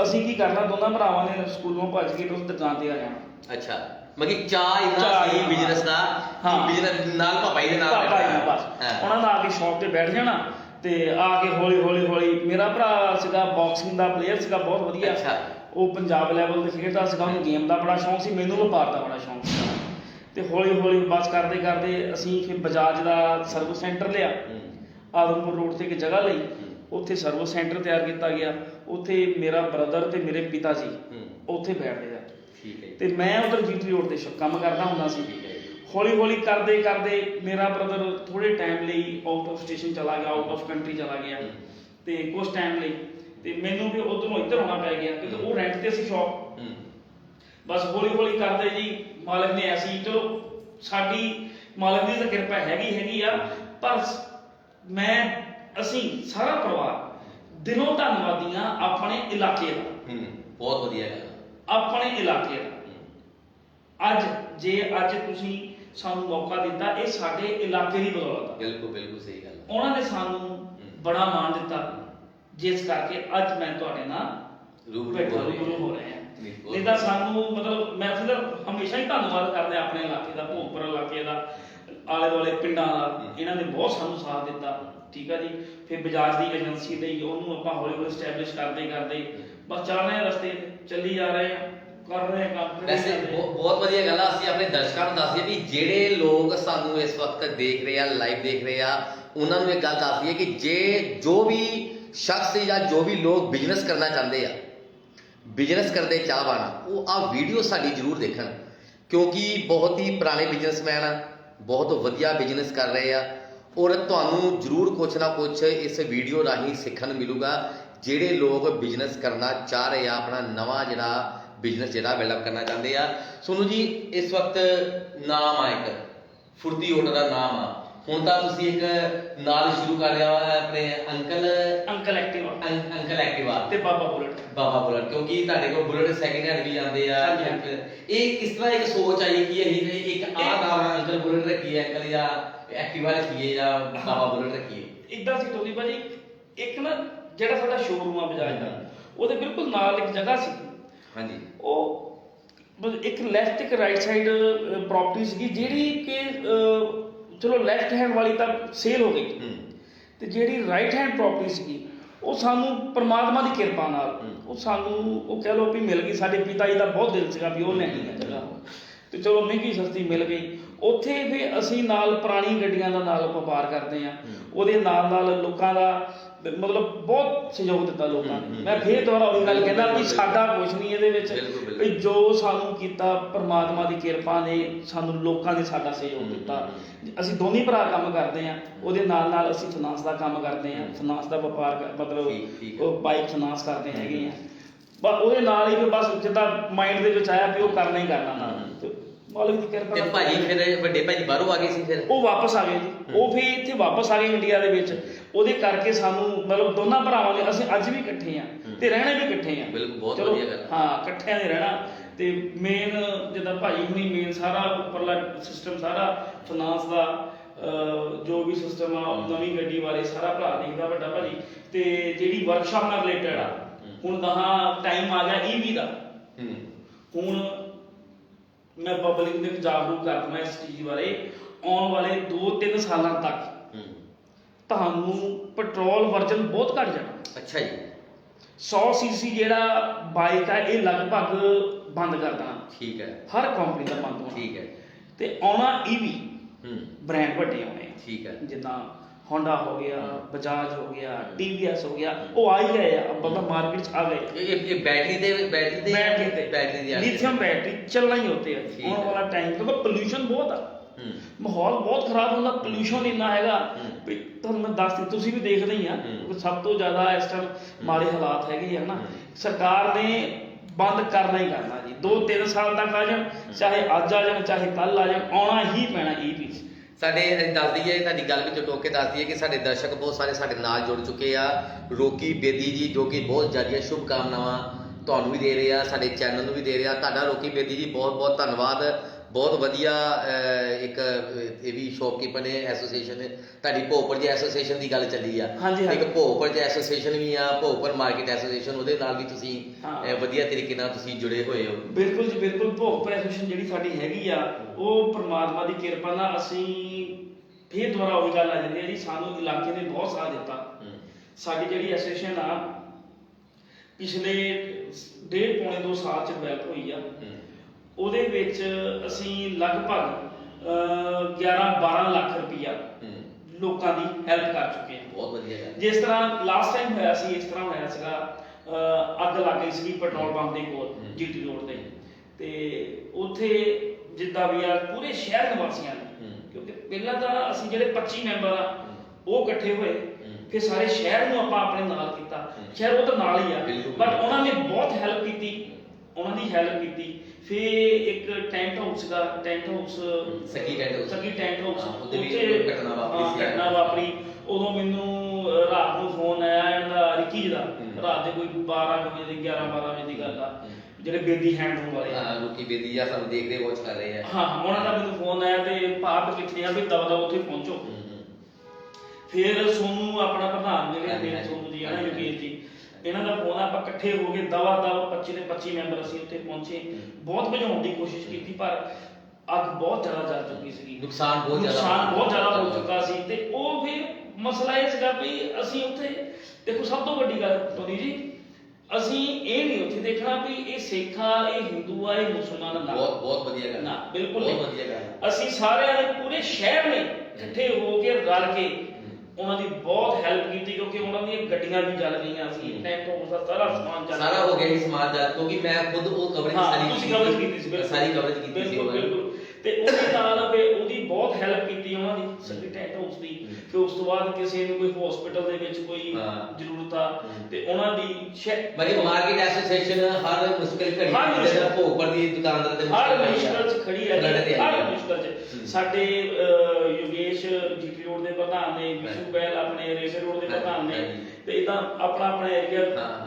ਅਸੀਂ ਕੀ ਕਰਨਾ ਦੋਨਾਂ ਭਰਾਵਾਂ ਨੇ ਸਕੂਲੋਂ ਭੱਜ ਕੇ ਉਸ ਦੁਕਾਨ ਤੇ ਆ ਜਾਣਾ ਅੱਛਾ ਮਗੀ ਚਾਹ ਇੰਨਾ ਸੀ। ਬਿਜ਼ਨਸ ਦਾ ਹਾਂ। ਬਿਜ਼ਨਸ ਨਾਲ ਪਾਪਾਈ ਦੇ ਨਾਲ ਜੀ ਬੈਠਣਾ। ਬਸ। ਉਹਨਾਂ ਦਾ ਆ ਕੇ ਸ਼ਾਪ ਤੇ ਬੈਠ ਜਾਣਾ ਤੇ ਆ ਕੇ ਹੌਲੀ ਹੌਲੀ ਹੌਲੀ ਮੇਰਾ ਭਰਾ ਸੀਗਾ ਬਾਕਸਿੰਗ ਦਾ ਪਲੇਅਰ ਸੀਗਾ ਬਹੁਤ ਵਧੀਆ ਅੱਛਾ। ਉਹ ਪੰਜਾਬ ਲੈਵਲ ਤੇ ਖੇਡਦਾ ਸੀਗਾ ਉਹਨੂੰ ਗੇਮ ਦਾ ਬੜਾ ਸ਼ੌਂਕ ਸੀ ਮੈਨੂੰ ਵਪਾਰ ਦਾ ਬੜਾ ਸ਼ੌਂਕ ਸੀ ਤੇ ਹੌਲੀ ਹੌਲੀ ਬਸ ਕਰਦੇ ਕਰਦੇ ਅਸੀਂ ਫਿਰ ਬਜਾਜ ਦਾ ਸਰਵਿਸ ਸੈਂਟਰ ਲਿਆ। ਆਦਮਪੁਰ ਰੋਡ ਤੇ ਇੱਕ ਜਗ੍ਹਾ ਲਈ ਉੱਥੇ ਸਰਵਿਸ ਸੈਂਟਰ ਤਿਆਰ ਕੀਤਾ ਗਿਆ ਉੱਥੇ ਮੇਰਾ ਬ੍ਰਦਰ ਤੇ ਮੇਰੇ ਪਿਤਾ ਜੀ। ਉੱਥੇ ਬੈਠਦੇ ਆ ਠੀਕ ਹੈ ਜੀ। ਤੇ ਮੈਂ ਉਧਰ ਜੀਟੀ ਰੋਡ ਤੇ ਕੰਮ ਕਰਦਾ ਹੁੰਦਾ ਸੀ। ਹੌਲੀ ਹੌਲੀ ਕਰਦੇ ਕਰਦੇ ਮੇਰਾ ਬ੍ਰਦਰ ਥੋੜੇ ਟਾਈਮ ਲਈ ਆਊਟ ਆਫ ਸਟੇਸ਼ਨ ਚਲਾ ਗਿਆ ਆਊਟ ਆਫ ਕੰਟਰੀ ਚਲਾ ਗਿਆ। ਤੇ ਕੁਝ ਟਾਈਮ ਲਈ ਤੇ ਮੈਨੂੰ ਵੀ ਉਧਰੋਂ ਇੱਧਰ ਆਉਣਾ ਪੈ ਗਿਆ ਕਿਉਂਕਿ ਉਹ ਰੈਂਟ ਤੇ ਸੀ ਸ਼ਾਪ। ਬਸ ਹੌਲੀ ਹੌਲੀ ਕਰਦੇ ਜੀ ਮਾਲਕ ਨੇ ਐਸੀ ਚਲੋ ਸਾਡੀ ਮਾਲਕ ਦੀ ਤਾਂ ਕਿਰਪਾ ਹੈਗੀ ਹੈਗੀ ਆ ਪਰ ਮੈਂ ਅਸੀਂ ਸਾਰਾ ਪਰਿਵਾਰ ਦਿਲੋਂ ਧੰਨਵਾਦੀਆਂ ਆਪਣੇ ਇਲਾਕੇ ਦਾ ਹੂੰ। ਬਹੁਤ ਵਧੀਆ ਗੱਲ ਆਪਣੇ ਇਲਾਕੇ ਦਾ। ਅੱਜ ਜੇ ਅੱਜ ਤੁਸੀਂ ਸਾਨੂੰ ਮੌਕਾ ਦਿੱਤਾ ਇਹ ਸਾਡੇ ਇਲਾਕੇ ਦੀ ਬਦੌਲਤ ਆ ਬਿਲਕੁਲ ਬਿਲਕੁਲ ਸਹੀ ਗੱਲ। ਉਹਨਾਂ ਨੇ ਸਾਨੂੰ ਬੜਾ ਮਾਣ ਦਿੱਤਾ ਜਿਸ ਕਰਕੇ ਅੱਜ ਮੈਂ ਤੁਹਾਡੇ ਨਾਲ ਰੂਬਰੂ ਹੋ ਰਹੇ ਰੂਬਰੂ ਹਾਂ। ਹੋ ਰਹੇ ਹਾਂ ਨਹੀਂ, ਤਾਂ ਸਾਨੂੰ ਮਤਲਬ ਮੈਂ ਫਿਰ ਹਮੇਸ਼ਾ ਹੀ ਧੰਨਵਾਦ ਕਰਦੇ ਆਪਣੇ ਇਲਾਕੇ ਦਾ ਭੋਗਪੁਰ ਇਲਾਕੇ ਦਾ ਆਲੇ ਦੁਆਲੇ ਪਿੰਡਾਂ ਦਾ। ਇਹਨਾਂ ਨੇ ਬਹੁਤ ਸਾਨੂੰ ਸਾਥ ਦਿੱਤਾ ਠੀਕ ਆ ਜੀ ਫਿਰ ਬਜਾਜ ਦੀ ਏਜੰਸੀ ਲਈ ਉਹਨੂੰ ਆਪਾਂ ਹੌਲੀ ਹੌਲੀ ਸਟੈਬਲਿਸ਼ ਕਰਦੇ ਕਰਦੇ ਬਸ ਚੱਲ ਰਹੇ ਹਾਂ ਰਸਤੇ ਚੱਲੀ ਜਾ ਰਹੇ ਆ ਕਰ ਰਹੇ ਕੰਮ ਵੈਸੇ ਬਹੁਤ ਵਧੀਆ ਗੱਲ ਆ ਅਸੀਂ ਆਪਣੇ ਦਰਸ਼ਕਾਂ ਨੂੰ ਦੱਸਦੇ ਵੀ ਜਿਹੜੇ ਲੋਕ ਸਾਨੂੰ ਇਸ ਵਕਤ ਦੇਖ ਰਹੇ ਆ ਲਾਈਵ ਦੇਖ ਰਹੇ ਆ ਉਹਨਾਂ ਨੂੰ ਇਹ ਗੱਲ ਦੱਸ ਦਈਏ ਕਿ ਜੇ ਜੋ ਵੀ ਸ਼ਖਸ ਜਾਂ ਜੋ ਵੀ ਲੋਕ ਬਿਜ਼ਨਸ ਕਰਨਾ ਚਾਹੁੰਦੇ ਆ ਬਿਜ਼ਨਸ ਕਰਦੇ ਚਾਹਵਾਨ ਉਹ ਆ ਵੀਡੀਓ ਸਾਡੀ ਜ਼ਰੂਰ ਦੇਖਣ। ਕਿਉਂਕਿ ਬਹੁਤ ਹੀ ਪੁਰਾਣੇ ਬਿਜ਼ਨਸਮੈਨ ਆ, ਬਹੁਤ ਵਧੀਆ ਬਿਜ਼ਨਸ ਕਰ ਰਹੇ ਆ। ਔਰ ਤੁਹਾਨੂੰ ਜ਼ਰੂਰ ਕੁਛ ਨਾ ਕੁਛ ਇਸ ਵੀਡੀਓ ਰਾਹੀਂ ਸਿੱਖਣ ਨੂੰ ਮਿਲੂਗਾ, ਜਿਹੜੇ ਲੋਕ ਬਿਜ਼ਨਸ ਕਰਨਾ ਚਾਹ ਰਹੇ ਆ, ਆਪਣਾ ਨਵਾਂ ਜਿਹੜਾ ਬਿਜ਼ਨਸ ਜਿਹੜਾ ਬਿਲਡਅਪ ਕਰਨਾ ਚਾਹੁੰਦੇ ਆ। ਸੋਨੂੰ ਜੀ, ਇਸ ਵਕਤ ਨਾਮ ਆ ਇੱਕ, ਫੁਰਤੀ ਆਟੋ ਦਾ ਨਾਮ ਆ। ਹੁਣ ਤਾਂ ਤੁਸੀਂ ਇੱਕ ਨਾਲ ਸ਼ੁਰੂ ਕਰ ਲਿਆ ਵਾ ਆਪਣੇ uncle uncle Activa uncle- uncle Activa ਤੇ ਬਾਬਾ ਬੁਲਟ। ਬਾਬਾ ਬੁਲਟ ਕਿਉਂਕਿ ਤੁਹਾਡੇ ਕੋਲ ਬੁਲਟ ਸੈਕਿੰਡ ਹੈਂਡ ਵੀ ਜਾਂਦੇ ਆ। ਇਹ ਕਿਸ ਤਰ੍ਹਾਂ ਇੱਕ ਸੋਚ ਆਈ ਕਿ ਅਸੀਂ ਇੱਕ ਆ ਨਾਮ ਆ, ਅੰਕਲ ਬੁਲਟ ਰੱਖੀਏ ਅੰਕਲ ਜਾਂ ਐਕਟਿਵਾ ਰੱਖੀਏ ਜਾਂ ਬਾਬਾ ਬੁਲਟ ਰੱਖੀਏ? ਇਦਾਂ ਸੀ ਟੋਲੀ ਭਾਜੀ ਇੱਕ ਨਾ ਜਿਹੜਾ ਸਾਡਾ ਸ਼ੋਰੂਮ ਆ ਬਜਾਜ ਦਾ ਉਹਦੇ ਬਿਲਕੁਲ ਨਾਲ ਇੱਕ ਜਗ੍ਹਾ ਸੀ। ਹਾਂਜੀ। ਉਹ ਇੱਕ ਲੈਫਟ ਇੱਕ ਰਾਈਟ ਸਾਈਡ ਪ੍ਰਾਪਰਟੀ ਸੀਗੀ ਜਿਹੜੀ ਕਿ ਚਲੋ ਲੈਫਟ ਹੈਂਡ ਵਾਲੀ ਤਾਂ ਸੇਲ ਹੋ ਗਈ। ਤੇ ਜਿਹੜੀ ਰਾਈਟ ਹੈਂਡ ਪ੍ਰਾਪਰਟੀ ਸੀਗੀ ਉਹ ਸਾਨੂੰ ਪ੍ਰਮਾਤਮਾ ਦੀ ਕਿਰਪਾ ਨਾਲ। ਉਹ ਸਾਨੂੰ ਉਹ ਕਹਿ ਲਓ ਵੀ ਮਿਲ ਗਈ। ਸਾਡੇ ਪਿਤਾ ਜੀ ਦਾ ਬਹੁਤ ਦਿਲ ਸੀਗਾ ਵੀ ਉਹ ਲੈਣੀ ਹੈ। ਜਗ੍ਹਾ ਤੇ ਚਲੋ ਮਹਿੰਗੀ ਸਸਤੀ ਮਿਲ ਗਈ। ਉੱਥੇ ਵੀ ਅਸੀਂ ਨਾਲ ਪੁਰਾਣੀ ਗੱਡੀਆਂ ਦਾ ਨਾਲ ਵਪਾਰ ਕਰਦੇ ਆ ਉਹਦੇ ਨਾਲ ਨਾਲ ਲੋਕਾਂ ਦਾ ਮਤਲਬ ਬਹੁਤ ਸਹਿਯੋਗ ਦਿੱਤਾ ਲੋਕਾਂ ਨੇ। ਮੈਂ ਫੇਰ ਦੁਬਾਰਾ ਉਹੀ ਗੱਲ ਕਹਿੰਦਾ ਬਿਲਕੁਲ, ਸਾਡਾ ਕੁਝ ਨਹੀਂ ਇਹਦੇ ਵਿੱਚ। ਵੀ ਜੋ ਸਾਨੂੰ ਕੀਤਾ ਪ੍ਰਮਾਤਮਾ ਦੀ ਕਿਰਪਾ ਨੇ ਸਾਨੂੰ ਲੋਕਾਂ ਨੇ ਸਾਡਾ ਸਹਿਯੋਗ ਦਿੱਤਾ। ਅਸੀਂ ਦੋਨੇ ਭਰਾ ਕੰਮ ਕਰਦੇ ਆ ਉਹਦੇ ਨਾਲ ਨਾਲ ਅਸੀਂ ਫਾਈਨਾਂਸ ਦਾ ਕੰਮ ਕਰਦੇ ਆ ਫਾਈਨਾਂਸ ਦਾ ਵਪਾਰ ਮਤਲਬ। ਉਹ ਬਾਈਕ ਫਾਈਨਾਂਸ ਕਰਦੇ ਹੈਗੇ ਆ ਬਸ ਉਹਦੇ ਨਾਲ ਹੀ ਬਸ ਜਿੱਦਾਂ ਮਾਈਂਡ ਦੇ ਵਿੱਚ ਆਇਆ ਵੀ ਉਹ ਕਰਨਾ ਹੀ ਕਰਨਾ ਨਾਲ। ਮਾਲਕ ਦੀ ਕਿਰਪਾ ਤੇ ਭਾਜੀ ਫਿਰ ਵੱਡੇ ਭਾਜੀ ਬਾਹਰੋਂ ਆ ਗਏ ਸੀ ਫਿਰ? ਉਹ ਵਾਪਸ ਆ ਗਏ ਜੀ। ਉਹ ਫਿਰ ਇੱਥੇ ਵਾਪਸ ਆ ਗਏ ਇੰਡੀਆ ਦੇ ਵਿੱਚ। ਉਹਦੇ ਕਰਕੇ ਸਾਨੂੰ ਮਤਲਬ ਦੋਨਾਂ ਭਰਾਵਾਂ ਨੇ ਅਸੀਂ ਅੱਜ ਵੀ ਇਕੱਠੇ ਆ ਤੇ ਰਹਿਣਾ ਵੀ ਇਕੱਠੇ ਆ ਬਿਲਕੁਲ, ਬਹੁਤ ਵਧੀਆ ਗੱਲ। ਹਾਂ ਇਕੱਠਿਆਂ ਦੇ ਰਹਿਣਾ। ਤੇ ਮੇਨ ਜਿੱਦਾਂ ਭਾਜੀ ਹੁਣੀ ਮੇਨ ਸਾਰਾ ਉੱਪਰਲਾ ਸਿਸਟਮ ਸਾਰਾ ਫਾਈਨਾਂਸ ਦਾ ਜੋ ਵੀ ਸਿਸਟਮ ਆ ਨਵੀਂ ਗੱਡੀ ਬਾਰੇ ਸਾਰਾ ਭਰਾ ਦੇਖਦਾ ਵੱਡਾ ਭਾਜੀ। ਤੇ ਜਿਹੜੀ ਵਰਕਸ਼ਾਪ ਨਾਲ ਰਿਲੇਟਡ ਆ ਹੁਣ ਕਹਾ ਟਾਈਮ ਆ ਗਿਆ ਈਵੀ ਦਾ। ਹੁਣ ਮੈਂ ਪਬਲਿਕ ਨੂੰ ਜਾਗਰੂਕ ਕਰਦਾ ਇਸ ਚੀਜ਼ ਬਾਰੇ। ਆਉਣ ਵਾਲੇ 2-3 ਸਾਲਾਂ ਤੱਕ ਤੁਹਾਨੂੰ ਪੈਟਰੋਲ ਵਰਜਨ ਬਹੁਤ ਘਟ ਜਾਣਾ। ਅੱਛਾ ਜੀ। 100 ਸੀਸੀ ਜਿਹੜਾ ਬਾਈਕ ਆ ਇਹ ਲਗਭਗ ਬੰਦ ਕਰ ਦੇਣਾ। ਠੀਕ ਹੈ। ਹਰ ਕੰਪਨੀ ਦਾ ਬੰਦ ਹੋਣਾ। ਠੀਕ ਹੈ। ਤੇ ਆਉਣਾ ਈਵੀ ਹੂੰ। ਬ੍ਰਾਂਡ ਵੱਡੇ ਆਉਣੇ ਠੀਕ ਹੈ। ਜਿੱਦਾਂ ਹੋਂਡਾ ਹੋ ਗਿਆ ਬਜਾਜ ਹੋ ਗਿਆ TVS ਹੋ ਗਿਆ ਉਹ ਆ ਹੀ ਗਏ ਆ। ਬੰਦਾ ਮਾਰਕੀਟ 'ਚ ਆ ਗਏ ਇਹ ਇਹ- ਬੈਟਰੀ ਦੇ ਬੈਟਰੀ ਦੇ ਬੈਟਰੀ ਬੈਟਰੀ ਦੀ ਗਈ। ਲਿਥੀਅਮ ਬੈਟਰੀ ਚੱਲਣਾ ਹੀ ਉੱਤੇ ਆ। ਆਉਣ। ਵਾਲਾ ਟਾਈਮ ਕਿਉਂਕਿ ਪੋਲੂਸ਼ਨ ਬਹੁਤ ਆ। ਮਾਹੌਲ ਬਹੁਤ ਖਰਾਬ ਹੁੰਦਾ ਪੋਲੂਸ਼ਨ ਇੰਨਾ ਹੈਗਾ। ਵੀ ਤੁਹਾਨੂੰ ਮੈਂ ਦੱਸ ਦਿੱਤੀ ਤੁਸੀਂ ਵੀ ਦੇਖਦੇ ਹੀ ਆ ਸਭ ਤੋਂ ਜ਼ਿਆਦਾ ਇਸ ਟਾਈਮ ਮਾੜੇ ਹਾਲਾਤ ਹੈਗੇ ਆ ਨਾ। ਸਰਕਾਰ ਨੇ ਬੰਦ ਕਰਨਾ ਹੀ ਕਰਨਾ ਜੀ। 2-3 ਸਾਲ ਤੱਕ ਆ ਜਾਣ ਚਾਹੇ ਅੱਜ ਆ ਜਾਣ ਚਾਹੇ ਕੱਲ ਆ ਜਾਣ ਆਉਣਾ ਹੀ ਪੈਣਾ ਇਹ ਵੀ। ਸਾਡੇ ਦੱਸ ਦਈਏ ਤੁਹਾਡੀ ਗੱਲ ਵਿੱਚ ਟੋਕ ਕੇ ਦੱਸ ਦਈਏ ਕਿ ਸਾਡੇ ਦਰਸ਼ਕ ਬਹੁਤ ਸਾਰੇ ਸਾਡੇ ਨਾਲ ਜੁੜ ਚੁੱਕੇ ਆ। ਰੋਕੀ ਬੇਦੀ ਜੀ ਜੋ ਕਿ ਬਹੁਤ ਜ਼ਿਆਦੀਆਂ ਸ਼ੁਭ ਕਾਮਨਾਵਾਂ ਤੁਹਾਨੂੰ ਵੀ ਦੇ ਰਹੇ ਆ ਸਾਡੇ ਚੈਨਲ ਨੂੰ ਵੀ ਦੇ ਰਹੇ ਆ। ਤੁਹਾਡਾ ਰੋਕੀ ਬੇਦੀ ਜੀ ਬਹੁਤ ਬਹੁਤ ਧੰਨਵਾਦ। ਬਹੁਤ ਵਧੀਆ ਇੱਕ ਇਹ ਵੀ ਸ਼ੌਪਕੀਪਰ ਨੇ ਐਸੋਸੀਏਸ਼ਨ ਤੁਹਾਡੀ ਭੋਪਰ ਜੀ ਐਸੋਸੀਏਸ਼ਨ ਦੀ ਗੱਲ ਚੱਲੀ ਆ। ਇੱਕ ਭੋਪਰ ਜੀ ਐਸੋਸੀਏਸ਼ਨ ਵੀ ਆ ਭੋਪਰ ਮਾਰਕੀਟ ਐਸੋਸੀਏਸ਼ਨ ਉਹਦੇ ਨਾਲ ਵੀ ਤੁਸੀਂ ਵਧੀਆ ਤਰੀਕੇ ਨਾਲ ਤੁਸੀਂ ਜੁੜੇ ਹੋਏ ਹੋ। ਬਿਲਕੁਲ ਜੀ ਬਿਲਕੁਲ। ਭੋਗ ਐਸੋਸੀਏਸ਼ਨ ਜਿਹੜੀ ਸਾਡੀ ਹੈਗੀ ਆ ਉਹ ਪ੍ਰਮਾਤਮਾ ਦੀ ਕਿਰਪਾ ਨਾਲ ਅਸੀਂ ਫੇਰ ਦੁਬਾਰਾ ਉਹੀ ਗੱਲ ਆ ਜਾਂਦੀ ਹੈ ਜੀ ਸਾਨੂੰ ਇਲਾਕੇ ਨੇ ਬਹੁਤ ਸਾਥ ਦਿੱਤਾ। ਸਾਡੀ ਜਿਹੜੀ ਐਸੋਸੀਏਸ਼ਨ ਆ ਪਿਛਲੇ ਡੇਢ ਪੌਣੇ 2 ਸਾਲ ਚ ਡਿਵੈਲਪ ਹੋਈ ਆ। ਉਹਦੇ ਵਿੱਚ ਅਸੀਂ ਲਗਭਗ 11-12 ਲੱਖ ਰੁਪਈਆ ਹੂੰ ਲੋਕਾਂ ਦੀ ਹੈਲਪ ਕਰ ਚੁੱਕੇ ਹਾਂ ਬਹੁਤ ਵਧੀਆ ਗੱਲ ਜਿਸ ਤਰ੍ਹਾਂ ਲਾਸਟ ਟਾਈਮ ਹੋਇਆ ਸੀ ਇਸ ਤਰ੍ਹਾਂ ਹੋਇਆ ਸੀਗਾ ਅੱਗ ਲੱਗ ਗਈ ਸੀ ਪੈਟਰੋਲ ਪੰਪ ਦੇ ਕੋਲ। ਜੀਟੀ ਰੋਡ ਤੇ ਤੇ ਉੱਥੇ ਜਿੱਦਾਂ ਵੀ ਆ ਪੂਰੇ ਸ਼ਹਿਰ ਨਿਵਾਸੀਆਂ ਨੇ। ਕਿਉਂਕਿ ਪਹਿਲਾਂ ਤਾਂ ਅਸੀਂ ਜਿਹੜੇ 25 ਮੈਂਬਰ ਆ ਉਹ ਇਕੱਠੇ ਹੋਏ। ਫਿਰ ਸਾਰੇ ਸ਼ਹਿਰ ਨੂੰ ਆਪਾਂ ਆਪਣੇ ਨਾਲ ਕੀਤਾ। ਸ਼ਹਿਰ ਉਹ ਤਾਂ ਨਾਲ ਹੀ ਆ। ਬਟ ਉਹਨਾਂ ਨੇ ਬਹੁਤ ਹੈਲਪ ਕੀਤੀ ਉਹਨਾਂ ਦੀ ਹੈਲਪ ਕੀਤੀ ਫਿਰ ਇੱਕ ਟੈਂਟ ਹਾਊਸ ਦਾ ਟੈਂਟ ਹਾਊਸ ਸਕੀ ਟੈਂਟ ਹਾਊਸ। ਸਕੀ ਟੈਂਟ ਹਾਊਸ ਹਾਂ, ਉਹਦੇ ਵੀ ਉੱਥੇ- ਕੋਈ ਘਟਨਾ ਵਾਪਰੀ ਹਾਂ, ਸੀ। ਘਟਨਾ ਵਾਪਰੀ ਉਦੋਂ ਮੈਨੂੰ ਅਹ, ਰਾਤ ਨੂੰ ਫੋਨ ਆਇਆ ਇਹਦਾ ਰਿੱਕੀ ਜੀ ਦਾ। ਰਾਤ ਦੇ ਕੋਈ 12 ਕੁ ਵਜੇ ਦੀ 11 12 ਵਜੇ ਦੀ ਗੱਲ ਆ। ਜਿਹੜੇ ਬੇਦੀ ਹੈਂਡ ਵਾਲੇ ਆ ਹਾਂ ਰੋਕੀ ਬੇਦੀ ਆ ਸਾਨੂੰ ਦੇਖਦੇ ਵਾਚ ਕਰ ਰਹੇ ਆ ਹਾਂ ਹਾਂ, ਉਹਨਾਂ ਦਾ ਮੈਨੂੰ ਫੋਨ ਆਇਆ ਤੇ ਭਾਰਤ ਕਿੱਥੇ ਆ ਵੀ ਦਵਾ ਦਵਾ ਉੱਥੇ ਪਹੁੰਚੋ। ਫਿਰ ਸੋਨੂ ਆਪਣਾ ਪ੍ਰਧਾਨ ਜਿਹੜੇ ਹਾਂਜੀ, ਮੇਰੇ ਹਾਂਜੀ। ਸੋਨੂ ਜੀ ਆ ਨਾ ਹਾਂਜੀ, ਯੋਗੇਸ਼ ਜੀ ਇਹਨਾਂ ਦਾ ਫੋਨ ਆਪਾਂ ਇਕੱਠੇ ਹੋ ਕੇ ਦਵਾ ਦਵਾ 25 ਦੇ 25 ਮੈਂਬਰ ਅਸੀਂ ਉੱਥੇ ਪਹੁੰਚੇ। ਬਹੁਤ ਭਜਾਉਣ ਦੀ ਕੋਸ਼ਿਸ਼ ਕੀਤੀ ਪਰ ਅੱਗ ਬਹੁਤ ਜ਼ਿਆਦਾ ਜਲ ਚੁੱਕੀ ਸੀ ਨੁਕਸਾਨ ਬਹੁਤ ਜ਼ਿਆਦਾ ਨੁਕਸਾਨ ਬਹੁਤ ਜ਼ਿਆਦਾ ਹੋ ਚੁੱਕਾ ਸੀ। ਤੇ ਉਹ ਫਿਰ ਮਸਲਾ ਇਹ ਸੀਗਾ ਵੀ ਅਸੀਂ ਉੱਥੇ ਦੇਖੋ ਸਭ ਤੋਂ ਵੱਡੀ ਗੱਲ ਟੋਨੀ ਜੀ ਅਸੀਂ ਇਹ ਨਹੀਂ ਉੱਥੇ ਦੇਖਣਾ ਵੀ ਇਹ ਸਿੱਖ ਆ ਇਹ ਹਿੰਦੂ ਆ ਇਹ ਮੁਸਲਮਾਨ ਨਾ ਬਹੁਤ ਬਹੁਤ ਵਧੀਆ ਗੱਲ। ਨਾ ਬਿਲਕੁਲ ਬਹੁਤ। ਵਧੀਆ ਗੱਲ। ਅਸੀਂ ਸਾਰਿਆਂ ਨੇ ਪੂਰੇ ਸ਼ਹਿਰ ਨੇ ਇਕੱਠੇ ਹੋ ਕੇ ਰਲ ਕੇ ਉਹਨਾਂ ਦੀ ਬਹੁਤ ਹੈਲਪ ਕੀਤੀ ਕਿਉਂਕਿ ਉਹਨਾਂ ਦੀਆਂ ਗੱਡੀਆਂ ਵੀ ਜਲ ਗਈਆਂ ਸੀ। ਟੈਂਟ ਦਾ ਸਾਰਾ ਸਮਾਨ ਜਲ ਸਾਰਾ ਹੋ ਗਿਆ ਸੀ ਸਮਾਜ ਦਾ ਕਿਉਂਕਿ ਮੈਂ ਖੁਦ ਉਹ ਕਵਰੇਜ ਹਾਂ ਸਾਰੀ ਤੁਸੀਂ ਕਵਰੇਜ ਕੀਤੀ ਸੀ ਬਿਲਕੁਲ ਸਾਰੀ ਕਵਰੇਜ ਕੀਤੀ ਸੀ ਬਿਲਕੁਲ ਉਹਨਾਂ ਨੇ। ਬਿਲਕੁਲ ਤੇ ਉਹਦੇ ਨਾਲ ਵੀ ਉਹਦੀ ਬਹੁਤ ਹੈਲਪ ਕੀਤੀ ਉਹਨਾਂ ਦੀ ਸੱਗੀ ਟੈਂਟ ਹਾਊਸ ਦੀ ਫਿਰ ਉਸ ਤੋਂ ਬਾਅਦ ਕਿਸੇ ਨੂੰ ਕੋਈ ਹਸਪੀਟਲ ਦੇ ਵਿੱਚ ਕੋਈ। ਜ਼ਰੂਰਤ ਆ। ਤੇ ਉਹਨਾਂ ਦੀ ਮਤਲਬ ਮਾਰਕੀਟ ਐਸੋਸੀਏਸ਼ਨ ਹਰ ਮੁਸ਼ਕਿਲ ਘੜੀ ਜਿਹੜਾ ਭੋਗਪੁਰ ਦੀ ਦੁਕਾਨਦਾਰ ਤੇ ਹਰ ਮੁਸ਼ਕਿਲ ਚ ਖੜੀ ਹੈ ਹਰ। ਮੁਸ਼ਕਲ ਚ। ਸਾਡੇ ਯੋਗੇਸ਼ ਜੀਟੀ ਰੋਡ ਦੇ ਪ੍ਰਧਾਨ ਨੇ ਵਿਸ਼ੂ। ਬੈਲ ਆਪਣੇ ਰੇਸੇ ਰੋਡ ਦੇ ਪ੍ਰਧਾਨ ਨੇ। ਤੇ ਇਦਾਂ ਆਪਣਾ ਆਪਣਾ ਏਰੀਆ।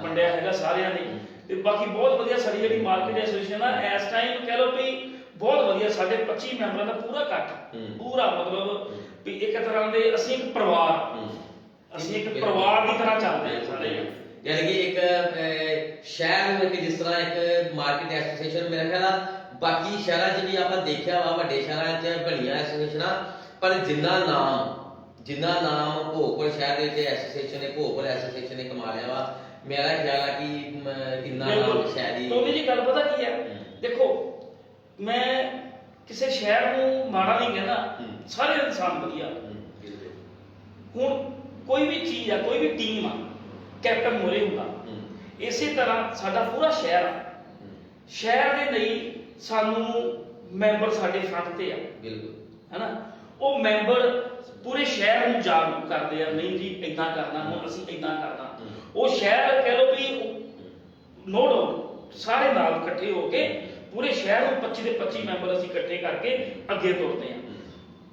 ਵੰਡਿਆ ਹੈਗਾ ਸਾਰਿਆਂ ਨੇ। ਤੇ ਬਾਕੀ ਬਹੁਤ ਵਧੀਆ ਸਾਡੀ ਜਿਹੜੀ ਮਾਰਕੀਟ ਐਸੋਸੀਏਸ਼ਨ ਆ ਇਸ ਟਾਈਮ ਕਹਿ ਲਓ ਵੀ ਬਹੁਤ ਵਧੀਆ ਸਾਡੇ 25 ਮੈਂਬਰਾਂ ਦਾ ਪੂਰਾ ਇਕੱਠ। ਪੂਰਾ ਮਤਲਬ ਵੀ ਇੱਕ ਤਰ੍ਹਾਂ ਦੇ ਅਸੀਂ ਇੱਕ ਪਰਿਵਾਰ। ਅਸੀਂ ਇੱਕ। ਪਰਿਵਾਰ ਦੀ ਤਰ੍ਹਾਂ ਚੱਲਦੇ ਹਾਂ ਸਾਰੇ ਯਾਨੀ ਕਿ ਇੱਕ ਸ਼ਹਿਰ ਨੂੰ ਕਿ ਜਿਸ ਤਰ੍ਹਾਂ ਇੱਕ ਮਾਰਕੀਟ ਐਸੋਸੀਏਸ਼ਨ ਮੇਰੇ ਖਿਆਲ ਆ ਬਾਕੀ ਸ਼ਹਿਰਾਂ 'ਚ ਵੀ ਆਪਾਂ ਦੇਖਿਆ ਵਾ ਵੱਡੇ ਸ਼ਹਿਰਾਂ 'ਚ ਬਣੀਆਂ ਐਸੋਸੀਏਸ਼ਨਾਂ ਪਰ ਜਿੰਨਾ ਨਾਮ ਜਿੰਨਾ ਨਾਮ ਭੋਗਪੁਰ ਸ਼ਹਿਰ ਦੇ ਵਿੱਚ ਐਸੋਸੀਏਸ਼ਨ ਨੇ ਭੋਗਪੁਰ ਐਸੋਸੀਏਸ਼ਨ ਨੇ ਕਮਾ ਲਿਆ ਵਾ ਮੇਰਾ ਖਿਆਲ ਆ ਕਿ ਇੰਨਾ ਨਾਮ ਸ਼ਹਿਰੀ ਤੋਂ ਜੀ ਗੱਲ ਪਤਾ ਕੀ ਹੂੰ। ਦੇਖੋ ਮੈਂ ਕਿਸੇ ਸ਼ਹਿਰ ਨੂੰ ਮਾੜਾ ਨਹੀਂ ਕਹਿੰਦਾ। ਸਾਰੇ ਇਨਸਾਨ ਵਧੀਆ। ਹੁਣ ਕੋਈ ਵੀ ਚੀਜ਼ ਆ ਕੋਈ ਵੀ ਟੀਮ ਆ ਕੈਪਟਨ ਮੋਰੇ ਹੁੰਦਾ। ਇਸੇ ਤਰ੍ਹਾਂ ਸਾਡਾ ਪੂਰਾ ਸ਼ਹਿਰ ਆ। ਸ਼ਹਿਰ ਦੇ ਲਈ ਸਾਨੂੰ ਮੈਂਬਰ ਸਾਡੇ ਫਰੰਟ ਤੇ ਆ। ਬਿਲਕੁਲ। ਹਨਾ? ਉਹ ਮੈਂਬਰ ਪੂਰੇ ਸ਼ਹਿਰ ਨੂੰ ਜਾਗਰੂਕ ਕਰਦੇ ਆ ਨਹੀਂ ਜੀ ਇਦਾਂ ਕਰਨਾ ਹੁਣ ਅਸੀਂ ਇਦਾਂ ਕਰਨਾ। ਉਹ ਸ਼ਹਿਰ ਕਹਿ ਲਓ ਵੀ ਨੋ ਡਾਊਟ ਸਾਰੇ ਨਾਲ ਇਕੱਠੇ ਹੋ ਕੇ ਪੂਰੇ ਸ਼ਹਿਰ ਨੂੰ 25 ਦੇ 25 ਮੈਂਬਰ ਅਸੀਂ ਇਕੱਠੇ ਕਰਕੇ ਅੱਗੇ ਤੁਰਦੇ ਆ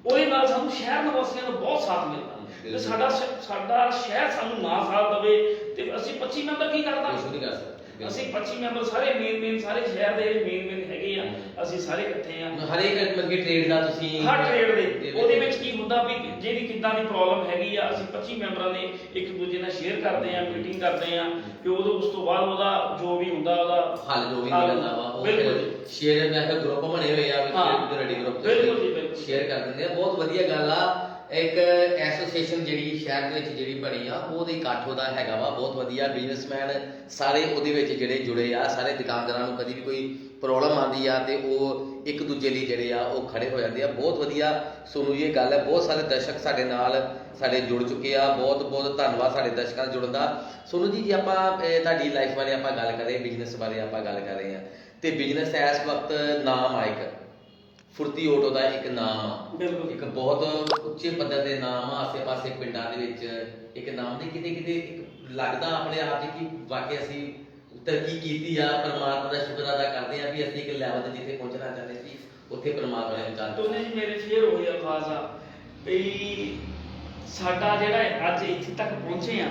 ਉਹਦੇ ਨਾਲ ਸਾਨੂੰ ਸ਼ਹਿਰ ਨਿਵਾਸੀਆਂ ਦਾ ਬਹੁਤ ਸਾਥ ਮਿਲਦਾ ਤੇ। ਸਾਡਾ ਸਾਡਾ ਸ਼ਹਿਰ ਸਾਨੂੰ ਨਾ ਸਾਥ ਦੇਵੇ ਤੇ ਅਸੀਂ 25 ਮੈਂਬਰ ਕੀ ਕਰਦਾ ਕੁਛ ਨਹੀਂ ਕਰ ਸਕਦੇ। ਅਸੀਂ 25 ਮੈਂਬਰ ਸਾਰੇ ਮੇਨ ਮੇਨ ਸਾਰੇ ਸ਼ਹਿਰ ਦੇ ਮੇਨ ਮੇਨ ਹੈਗੇ ਆ। ਅਸੀਂ ਸਾਰੇ ਇਕੱਠੇ ਆ ਹਰੇਕ ਮਤਲਬ ਕਿ ਟ੍ਰੇਡ ਦਾ ਤੁਸੀਂ ਹਰ ਟ੍ਰੇਡ ਦੇ ਉਹਦੇ ਵਿੱਚ ਕੀ ਹੁੰਦਾ ਵੀ ਜਿਹੜੀ ਕਿੱਦਾਂ ਦੀ ਪ੍ਰੋਬਲਮ ਹੈਗੀ ਆ ਅਸੀਂ 25 ਮੈਂਬਰਾਂ ਨੇ ਇੱਕ ਦੂਜੇ ਨਾਲ ਸ਼ੇਅਰ ਕਰਦੇ ਆ ਮੀਟਿੰਗ ਕਰਦੇ ਆ ਕਿ ਉਦੋਂ ਉਸ ਤੋਂ ਬਾਅਦ ਉਹਦਾ ਜੋ ਵੀ ਹੁੰਦਾ ਉਹਦਾ ਹੱਲ ਜੋ ਵੀ ਨਿਕਲਦਾ ਵਾ ਉਹ ਸ਼ੇਅਰ ਮੈਂ ਕਿਹਾ ਗਰੁੱਪ ਬਣੇ ਹੋਏ ਆ। ਵਿੱਚ ਰੈਡੀ ਗਰੁੱਪ ਬਿਲਕੁਲ ਜੀ, ਬਿਲਕੁਲ। ਸ਼ੇਅਰ ਕਰ ਦਿੰਦੇ ਆ ਬਹੁਤ ਵਧੀਆ ਗੱਲ ਆ ਇੱਕ ਐਸੋਸੀਏਸ਼ਨ ਜਿਹੜੀ ਸ਼ਹਿਰ ਦੇ ਵਿੱਚ ਜਿਹੜੀ ਬਣੀ ਆ, ਉਹਦੇ ਇਕੱਠ ਉਹਦਾ ਹੈਗਾ ਵਾ, ਬਹੁਤ ਵਧੀਆ ਬਿਜ਼ਨਸਮੈਨ ਸਾਰੇ ਉਹਦੇ ਵਿੱਚ ਜਿਹੜੇ ਜੁੜੇ ਆ, ਸਾਰੇ ਦੁਕਾਨਦਾਰਾਂ ਨੂੰ ਕਦੀ ਵੀ ਕੋਈ ਪ੍ਰੋਬਲਮ ਆਉਂਦੀ ਆ ਤੇ ਉਹ ਇੱਕ ਦੂਜੇ ਲਈ ਜਿਹੜੇ ਆ, ਉਹ ਖੜੇ ਹੋ ਜਾਂਦੇ ਆ। ਬਹੁਤ ਵਧੀਆ, ਸੋਨੂੰ ਜੀ ਇਹ ਗੱਲ ਹੈ, ਬਹੁਤ ਸਾਰੇ ਦਰਸ਼ਕ ਸਾਡੇ ਨਾਲ, ਸਾਡੇ ਜੁੜ ਚੁੱਕੇ ਆ, ਬਹੁਤ ਬਹੁਤ ਧੰਨਵਾਦ ਸਾਡੇ ਦਰਸ਼ਕਾਂ ਨਾਲ ਜੁੜਨ ਦਾ। ਸੋਨੂੰ ਜੀ, ਜੇ ਆਪਾਂ ਤੁਹਾਡੀ ਲਾਈਫ ਬਾਰੇ ਆਪਾਂ ਗੱਲ ਕਰ ਰਹੇ ਬਿਜ਼ਨਸ ਬਾਰੇ ਆਪਾਂ ਗੱਲ ਕਰ ਰਹੇ ਆ ਤੇ ਬਿਜ਼ਨਸ ਇਸ ਵਕਤ ਨਾਮ ਆ ਇੱਕ। ਫੁਰਤੀ ਆਟੋ ਦਾ ਇੱਕ ਨਾਮ ਆ। ਇੱਕ ਬਹੁਤ ਉੱਚੇ ਪੱਧਰ ਦੇ ਨਾਮ ਆ ਆਸੇ-ਪਾਸੇ ਪਿੰਡਾਂ ਦੇ ਵਿੱਚ ਇੱਕ ਨਾਮ ਨਹੀਂ ਕਿਤੇ ਕਿਤੇ ਇੱਕ ਲੱਗਦਾ ਆਪਣੇ ਆਪ 'ਚ ਕਿ ਵਾਕਿਆ ਅਸੀਂ ਤਰੱਕੀ ਕੀਤੀ ਆ ਪਰਮਾਤਮਾ ਦਾ ਸ਼ੁਕਰ ਅਦਾ ਕਰਦੇ ਆ ਵੀ ਅਸੀਂ ਇੱਕ ਲੈਵਲ ਤੇ ਜਿੱਥੇ ਪਹੁੰਚਣਾ ਚਾਹੁੰਦੇ ਸੀ ਉੱਥੇ ਪਰਮਾਤਮਾ ਨੇ ਚਾਹ ਤੋਨੇ ਜੀ ਮੇਰੇ ਫੇਰ ਉਹੀ ਅਲਫਾਜ਼ ਆ। ਵੀ ਸਾਡਾ ਜਿਹੜਾ ਅੱਜ ਇੱਥੇ ਤੱਕ ਪਹੁੰਚੇ ਆ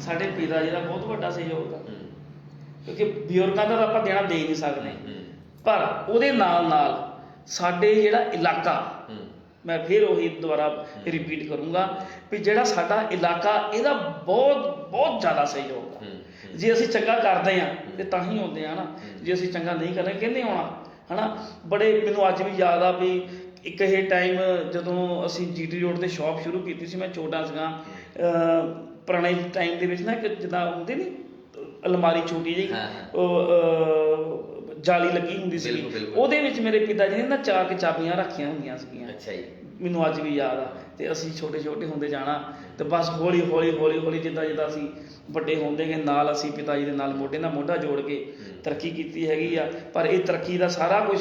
ਸਾਡੇ ਪਿਤਾ ਜੀ ਦਾ ਬਹੁਤ ਵੱਡਾ ਸਹਿਯੋਗ ਆ। ਕਿਉਂਕਿ ਬਜ਼ੁਰਗਾਂ ਦਾ ਆਪਾਂ ਦੇਣਾ ਦੇ ਨਹੀਂ ਸਕਦੇ। ਪਰ ਉਹਦੇ ਨਾਲ ਨਾਲ ਸਾਡੇ ਜਿਹੜਾ ਇਲਾਕਾ ਮੈਂ ਫਿਰ ਉਹੀ ਦੁਬਾਰਾ ਰਿਪੀਟ ਕਰੂੰਗਾ ਵੀ ਜਿਹੜਾ ਸਾਡਾ ਇਲਾਕਾ ਇਹਦਾ ਬਹੁਤ ਬਹੁਤ ਜ਼ਿਆਦਾ ਸਹਿਯੋਗ ਆ ਜੇ ਅਸੀਂ ਚੰਗਾ ਕਰਦੇ ਆ ਤੇ ਤਾਂ ਹੀ ਆਉਂਦੇ ਆ ਨਾ। ਜੇ ਅਸੀਂ ਚੰਗਾ ਨਹੀਂ ਕਰਦੇ ਕਹਿੰਦੇ ਆਉਣਾ? ਹਨਾ? ਬੜੇ ਮੈਨੂੰ ਅੱਜ ਵੀ ਯਾਦ ਆ ਵੀ ਇੱਕ ਇਹ ਟਾਈਮ ਜਦੋਂ ਅਸੀਂ ਜੀਟੀ ਰੋਡ ਤੇ ਸ਼ਾਪ ਸ਼ੁਰੂ ਕੀਤੀ ਸੀ ਮੈਂ ਛੋਟਾ ਸੀਗਾ ਪੁਰਾਣੇ ਟਾਈਮ ਦੇ ਵਿੱਚ ਨਾ ਇੱਕ ਜਿੱਦਾਂ ਹੁੰਦੀ ਨਹੀਂ ਅਲਮਾਰੀ ਛੋਟੀ ਜਿਹੀ। ਉਹ ਜਾਲੀ ਲੱਗੀ ਹੁੰਦੀ ਸੀ ਬਿਲਕੁਲ, ਬਿਲਕੁਲ। ਉਹਦੇ ਵਿੱਚ ਮੇਰੇ ਪਿਤਾ ਜੀ ਨੇ ਨਾ ਚਾਰ ਕੇ ਚਾਬੀਆਂ ਰੱਖੀਆਂ ਹੁੰਦੀਆਂ ਸੀਗੀਆਂ। ਅੱਛਾ ਜੀ। ਮੈਨੂੰ ਅੱਜ ਵੀ ਯਾਦ ਆ ਤੇ ਅਸੀਂ ਛੋਟੇ ਛੋਟੇ ਹੁੰਦੇ ਜਾਣਾ ਤੇ ਬਸ ਹੌਲੀ ਹੌਲੀ ਹੌਲੀ ਹੌਲੀ ਜਿੱਦਾਂ ਜਿੱਦਾਂ ਅਸੀਂ ਵੱਡੇ ਹੁੰਦੇ ਗਏ ਨਾਲ ਅਸੀਂ ਪਿਤਾ ਜੀ ਦੇ ਨਾਲ ਮੋਢੇ ਨਾਲ ਮੋਢਾ ਜੋੜ ਕੇ। ਤਰੱਕੀ ਕੀਤੀ ਹੈਗੀ ਆ ਪਰ ਇਹ ਤਰੱਕੀ ਦਾ ਸਾਰਾ ਕੁਝ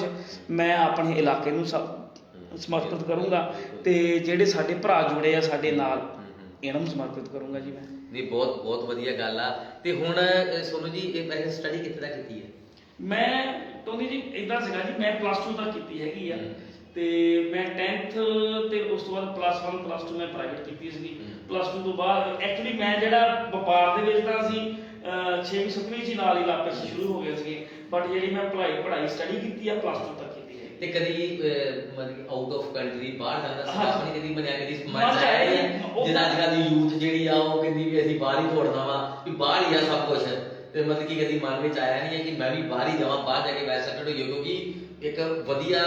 ਮੈਂ ਆਪਣੇ ਇਲਾਕੇ ਨੂੰ ਸਮਰਪਿਤ ਕਰੂੰਗਾ ਤੇ ਜਿਹੜੇ ਸਾਡੇ ਭਰਾ ਜੁੜੇ ਆ ਸਾਡੇ ਨਾਲ ਇਹਨਾਂ ਨੂੰ ਸਮਰਪਿਤ ਕਰੂੰਗਾ ਜੀ ਮੈਂ। ਨਹੀਂ ਬਹੁਤ ਬਹੁਤ ਵਧੀਆ ਗੱਲ ਆ। ਤੇ ਹੁਣ ਅਹ, ਸੋਨੂੰ ਜੀ ਇਹ ਵੈਸੇ ਸਟੱਡੀ ਕਿੱਥੇ ਤੱਕ ਕੀਤੀ ਹੈ? ਮੈਂ ਟੋਨੀ ਜੀ ਇਦਾਂ ਸੀਗਾ ਜੀ ਮੈਂ ਪਲੱਸ 2 ਤੱਕ ਕੀਤੀ ਹੈਗੀ ਆ। ਤੇ ਮੈਂ 10th ਤੇ ਉਸ ਤੋਂ ਬਾਅਦ ਪਲੱਸ 1 ਪਲੱਸ 2 ਮੈਂ ਪ੍ਰਾਈਵੇਟ ਕੀਤੀ ਸੀਗੀ। ਹਮ। ਪਲੱਸ 2 ਤੋਂ ਬਾਅਦ ਐਕਚੁਅਲੀ ਮੈਂ ਜਿਹੜਾ ਵਪਾਰ ਦੇ ਵਿੱਚ ਤਾਂ ਸੀ 6ਵੀਂ 7ਵੀਂ ਚ ਨਾਲ ਹੀ ਲਾਪੇ ਸ਼ੁਰੂ ਹੋ ਗਏ ਸੀਗੇ। ਬਟ ਜਿਹੜੀ ਮੈਂ ਪੜ੍ਹਾਈ ਪੜ੍ਹਾਈ ਸਟੱਡੀ ਕੀਤੀ ਆ ਪਲੱਸ 2 ਤੱਕ ਕੀਤੀ ਹੈ ਤੇ ਕਦੀ ਮਤਲਬ ਆਊਟ ਆਫ ਕੰਟਰੀ ਬਾਹਰ ਜਾਂਦਾ ਸੀ। ਆਪਣੀ ਕਦੀ ਮਨ ਮਨ ਚ ਆਇਆ ਜਿਹਦਾ ਅੱਜ ਕੱਲ੍ਹ ਦੀ ਯੂਥ ਜਿਹੜੀ ਆ ਉਹ ਕਹਿੰਦੀ ਵੀ ਅਸੀਂ ਬਾਹਰ ਹੀ ਦੌੜਨਾ ਵਾ ਵੀ ਬਾਹਰ ਹੀ ਆ ਸਭ ਕੁਝ ਤੇ ਮਤਲਬ ਕਿ ਕਦੀ ਮਨ ਵਿੱਚ ਆਇਆ ਨਹੀਂ ਹੈ ਕਿ ਮੈਂ ਵੀ ਬਾਹਰ ਹੀ ਜਾਵਾਂ ਬਾਹਰ ਜਾ ਕੇ ਵੈਲ ਸੈਟਲਡ ਹੋਈਏ ਕਿਉਂਕਿ ਇੱਕ ਵਧੀਆ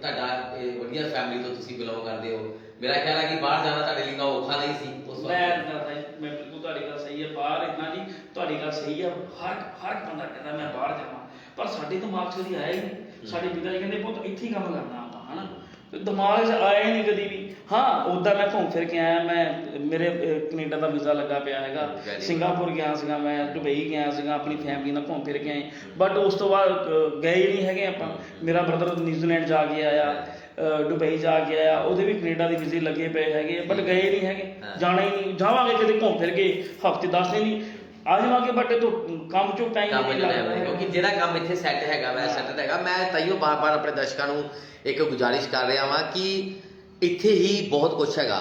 ਤੁਹਾਡਾ ਵਧੀਆ ਫੈਮਿਲੀ ਤੋਂ ਤੁਸੀਂ ਬਿਲੋਂਗ ਕਰਦੇ ਹੋ। ਮੇਰਾ ਖਿਆਲ ਹੈ ਕਿ ਬਾਹਰ ਜਾਣਾ ਤੁਹਾਡੇ ਲਈ ਨਾ ਔਖਾ ਨਹੀਂ ਸੀ ਉਸ ਮੈਂ ਵਕਤ ਦੱਸਦਾ ਜੀ, ਮੈਂ ਬਿਲਕੁਲ ਤੁਹਾਡੀ ਗੱਲ ਸਹੀ ਹੈ ਬਾਹਰ ਇतना ਜੀ ਤੁਹਾਡੀ ਗੱਲ ਸਹੀ ਹੈ ਹਰ ਹਰ ਬੰਦਾ ਕਹਿੰਦਾ ਮੈਂ ਬਾਹਰ ਜਾਵਾਂ ਪਰ ਸਾਡੇ ਦਿਮਾਗ 'ਚ ਕਦੀ ਆਇਆ ਹੀ ਨਹੀਂ। ਸਾਡੇ ਪਿਤਾ ਜੀ ਕਹਿੰਦੇ ਪੁੱਤ ਇੱਥੇ ਹੀ ਕੰਮ ਕਰਨਾ ਆਪਾਂ ਹਨਾ? ਤੇ ਦਿਮਾਗ 'ਚ ਆਇਆ ਹੀ ਨਹੀਂ ਕਦੀ ਵੀ। ਹਾਂ ਉਦਾਂ ਮੈਂ ਘੁੰਮ ਫਿਰ ਕੇ ਆਇਆ ਮੈਂ ਮੇਰੇ ਕੈਨੇਡਾ ਦਾ ਵੀਜ਼ਾ ਲੱਗਾ ਪਿਆ ਹੈਗਾ. ਸਿੰਗਾਪੁਰ ਗਿਆ ਸੀਗਾ ਮੈਂ ਦੁਬਈ ਗਿਆ ਸੀਗਾ ਆਪਣੀ ਫੈਮਿਲੀ ਨਾਲ ਘੁੰਮ ਫਿਰ ਕੇ ਆਏ। ਬਟ ਉਸ ਤੋਂ ਬਾਅਦ ਗਏ ਹੀ ਨਹੀਂ ਹੈਗੇ ਆਪਾਂ। ਮੇਰਾ ਬ੍ਰਦਰ ਨਿਊਜ਼ੀਲੈਂਡ ਜਾ ਕੇ ਆਇਆ ਦੁਬਈ ਜਾ ਕੇ ਆਇਆ। ਉਹਦੇ ਵੀ ਕੈਨੇਡਾ ਦੇ ਵੀਜ਼ੇ ਲੱਗੇ ਪਏ ਹੈਗੇ ਬਟ ਗਏ ਨਹੀਂ ਹੈਗੇ। ਜਾਣਾ ਹੀ ਨਹੀਂ। ਜਾਵਾਂਗੇ ਕਿਤੇ ਘੁੰਮ ਫਿਰ ਕੇ ਹਫ਼ਤੇ 10 ਦਿਨ ਹੀ। ਆ ਜਾਵਾਂਗੇ ਬਟ ਇਹ ਤੋਂ ਕੰਮ ਚੋਂ ਟਾਈਮ ਕੰਮ ਨਹੀਂ ਲੱਗਦਾ ਹੈ। ਕਿਉਂਕਿ ਜਿਹੜਾ ਕੰਮ ਇੱਥੇ ਸੈੱਟ ਹੈਗਾ ਵੈ ਸੈੱਟ ਹੈਗਾ। ਮੈਂ ਤਾਈਓ ਬਾਰ-ਬਾਰ ਆਪਣੇ ਦਰਸ਼ਕਾਂ ਨੂੰ ਇੱਕ ਗੁਜ਼ਾਰਿਸ਼ ਕਰ ਰਿਹਾ ਵਾਂ ਕਿ ਇੱਥੇ ਹੀ ਬਹੁਤ ਕੁਝ ਹੈਗਾ।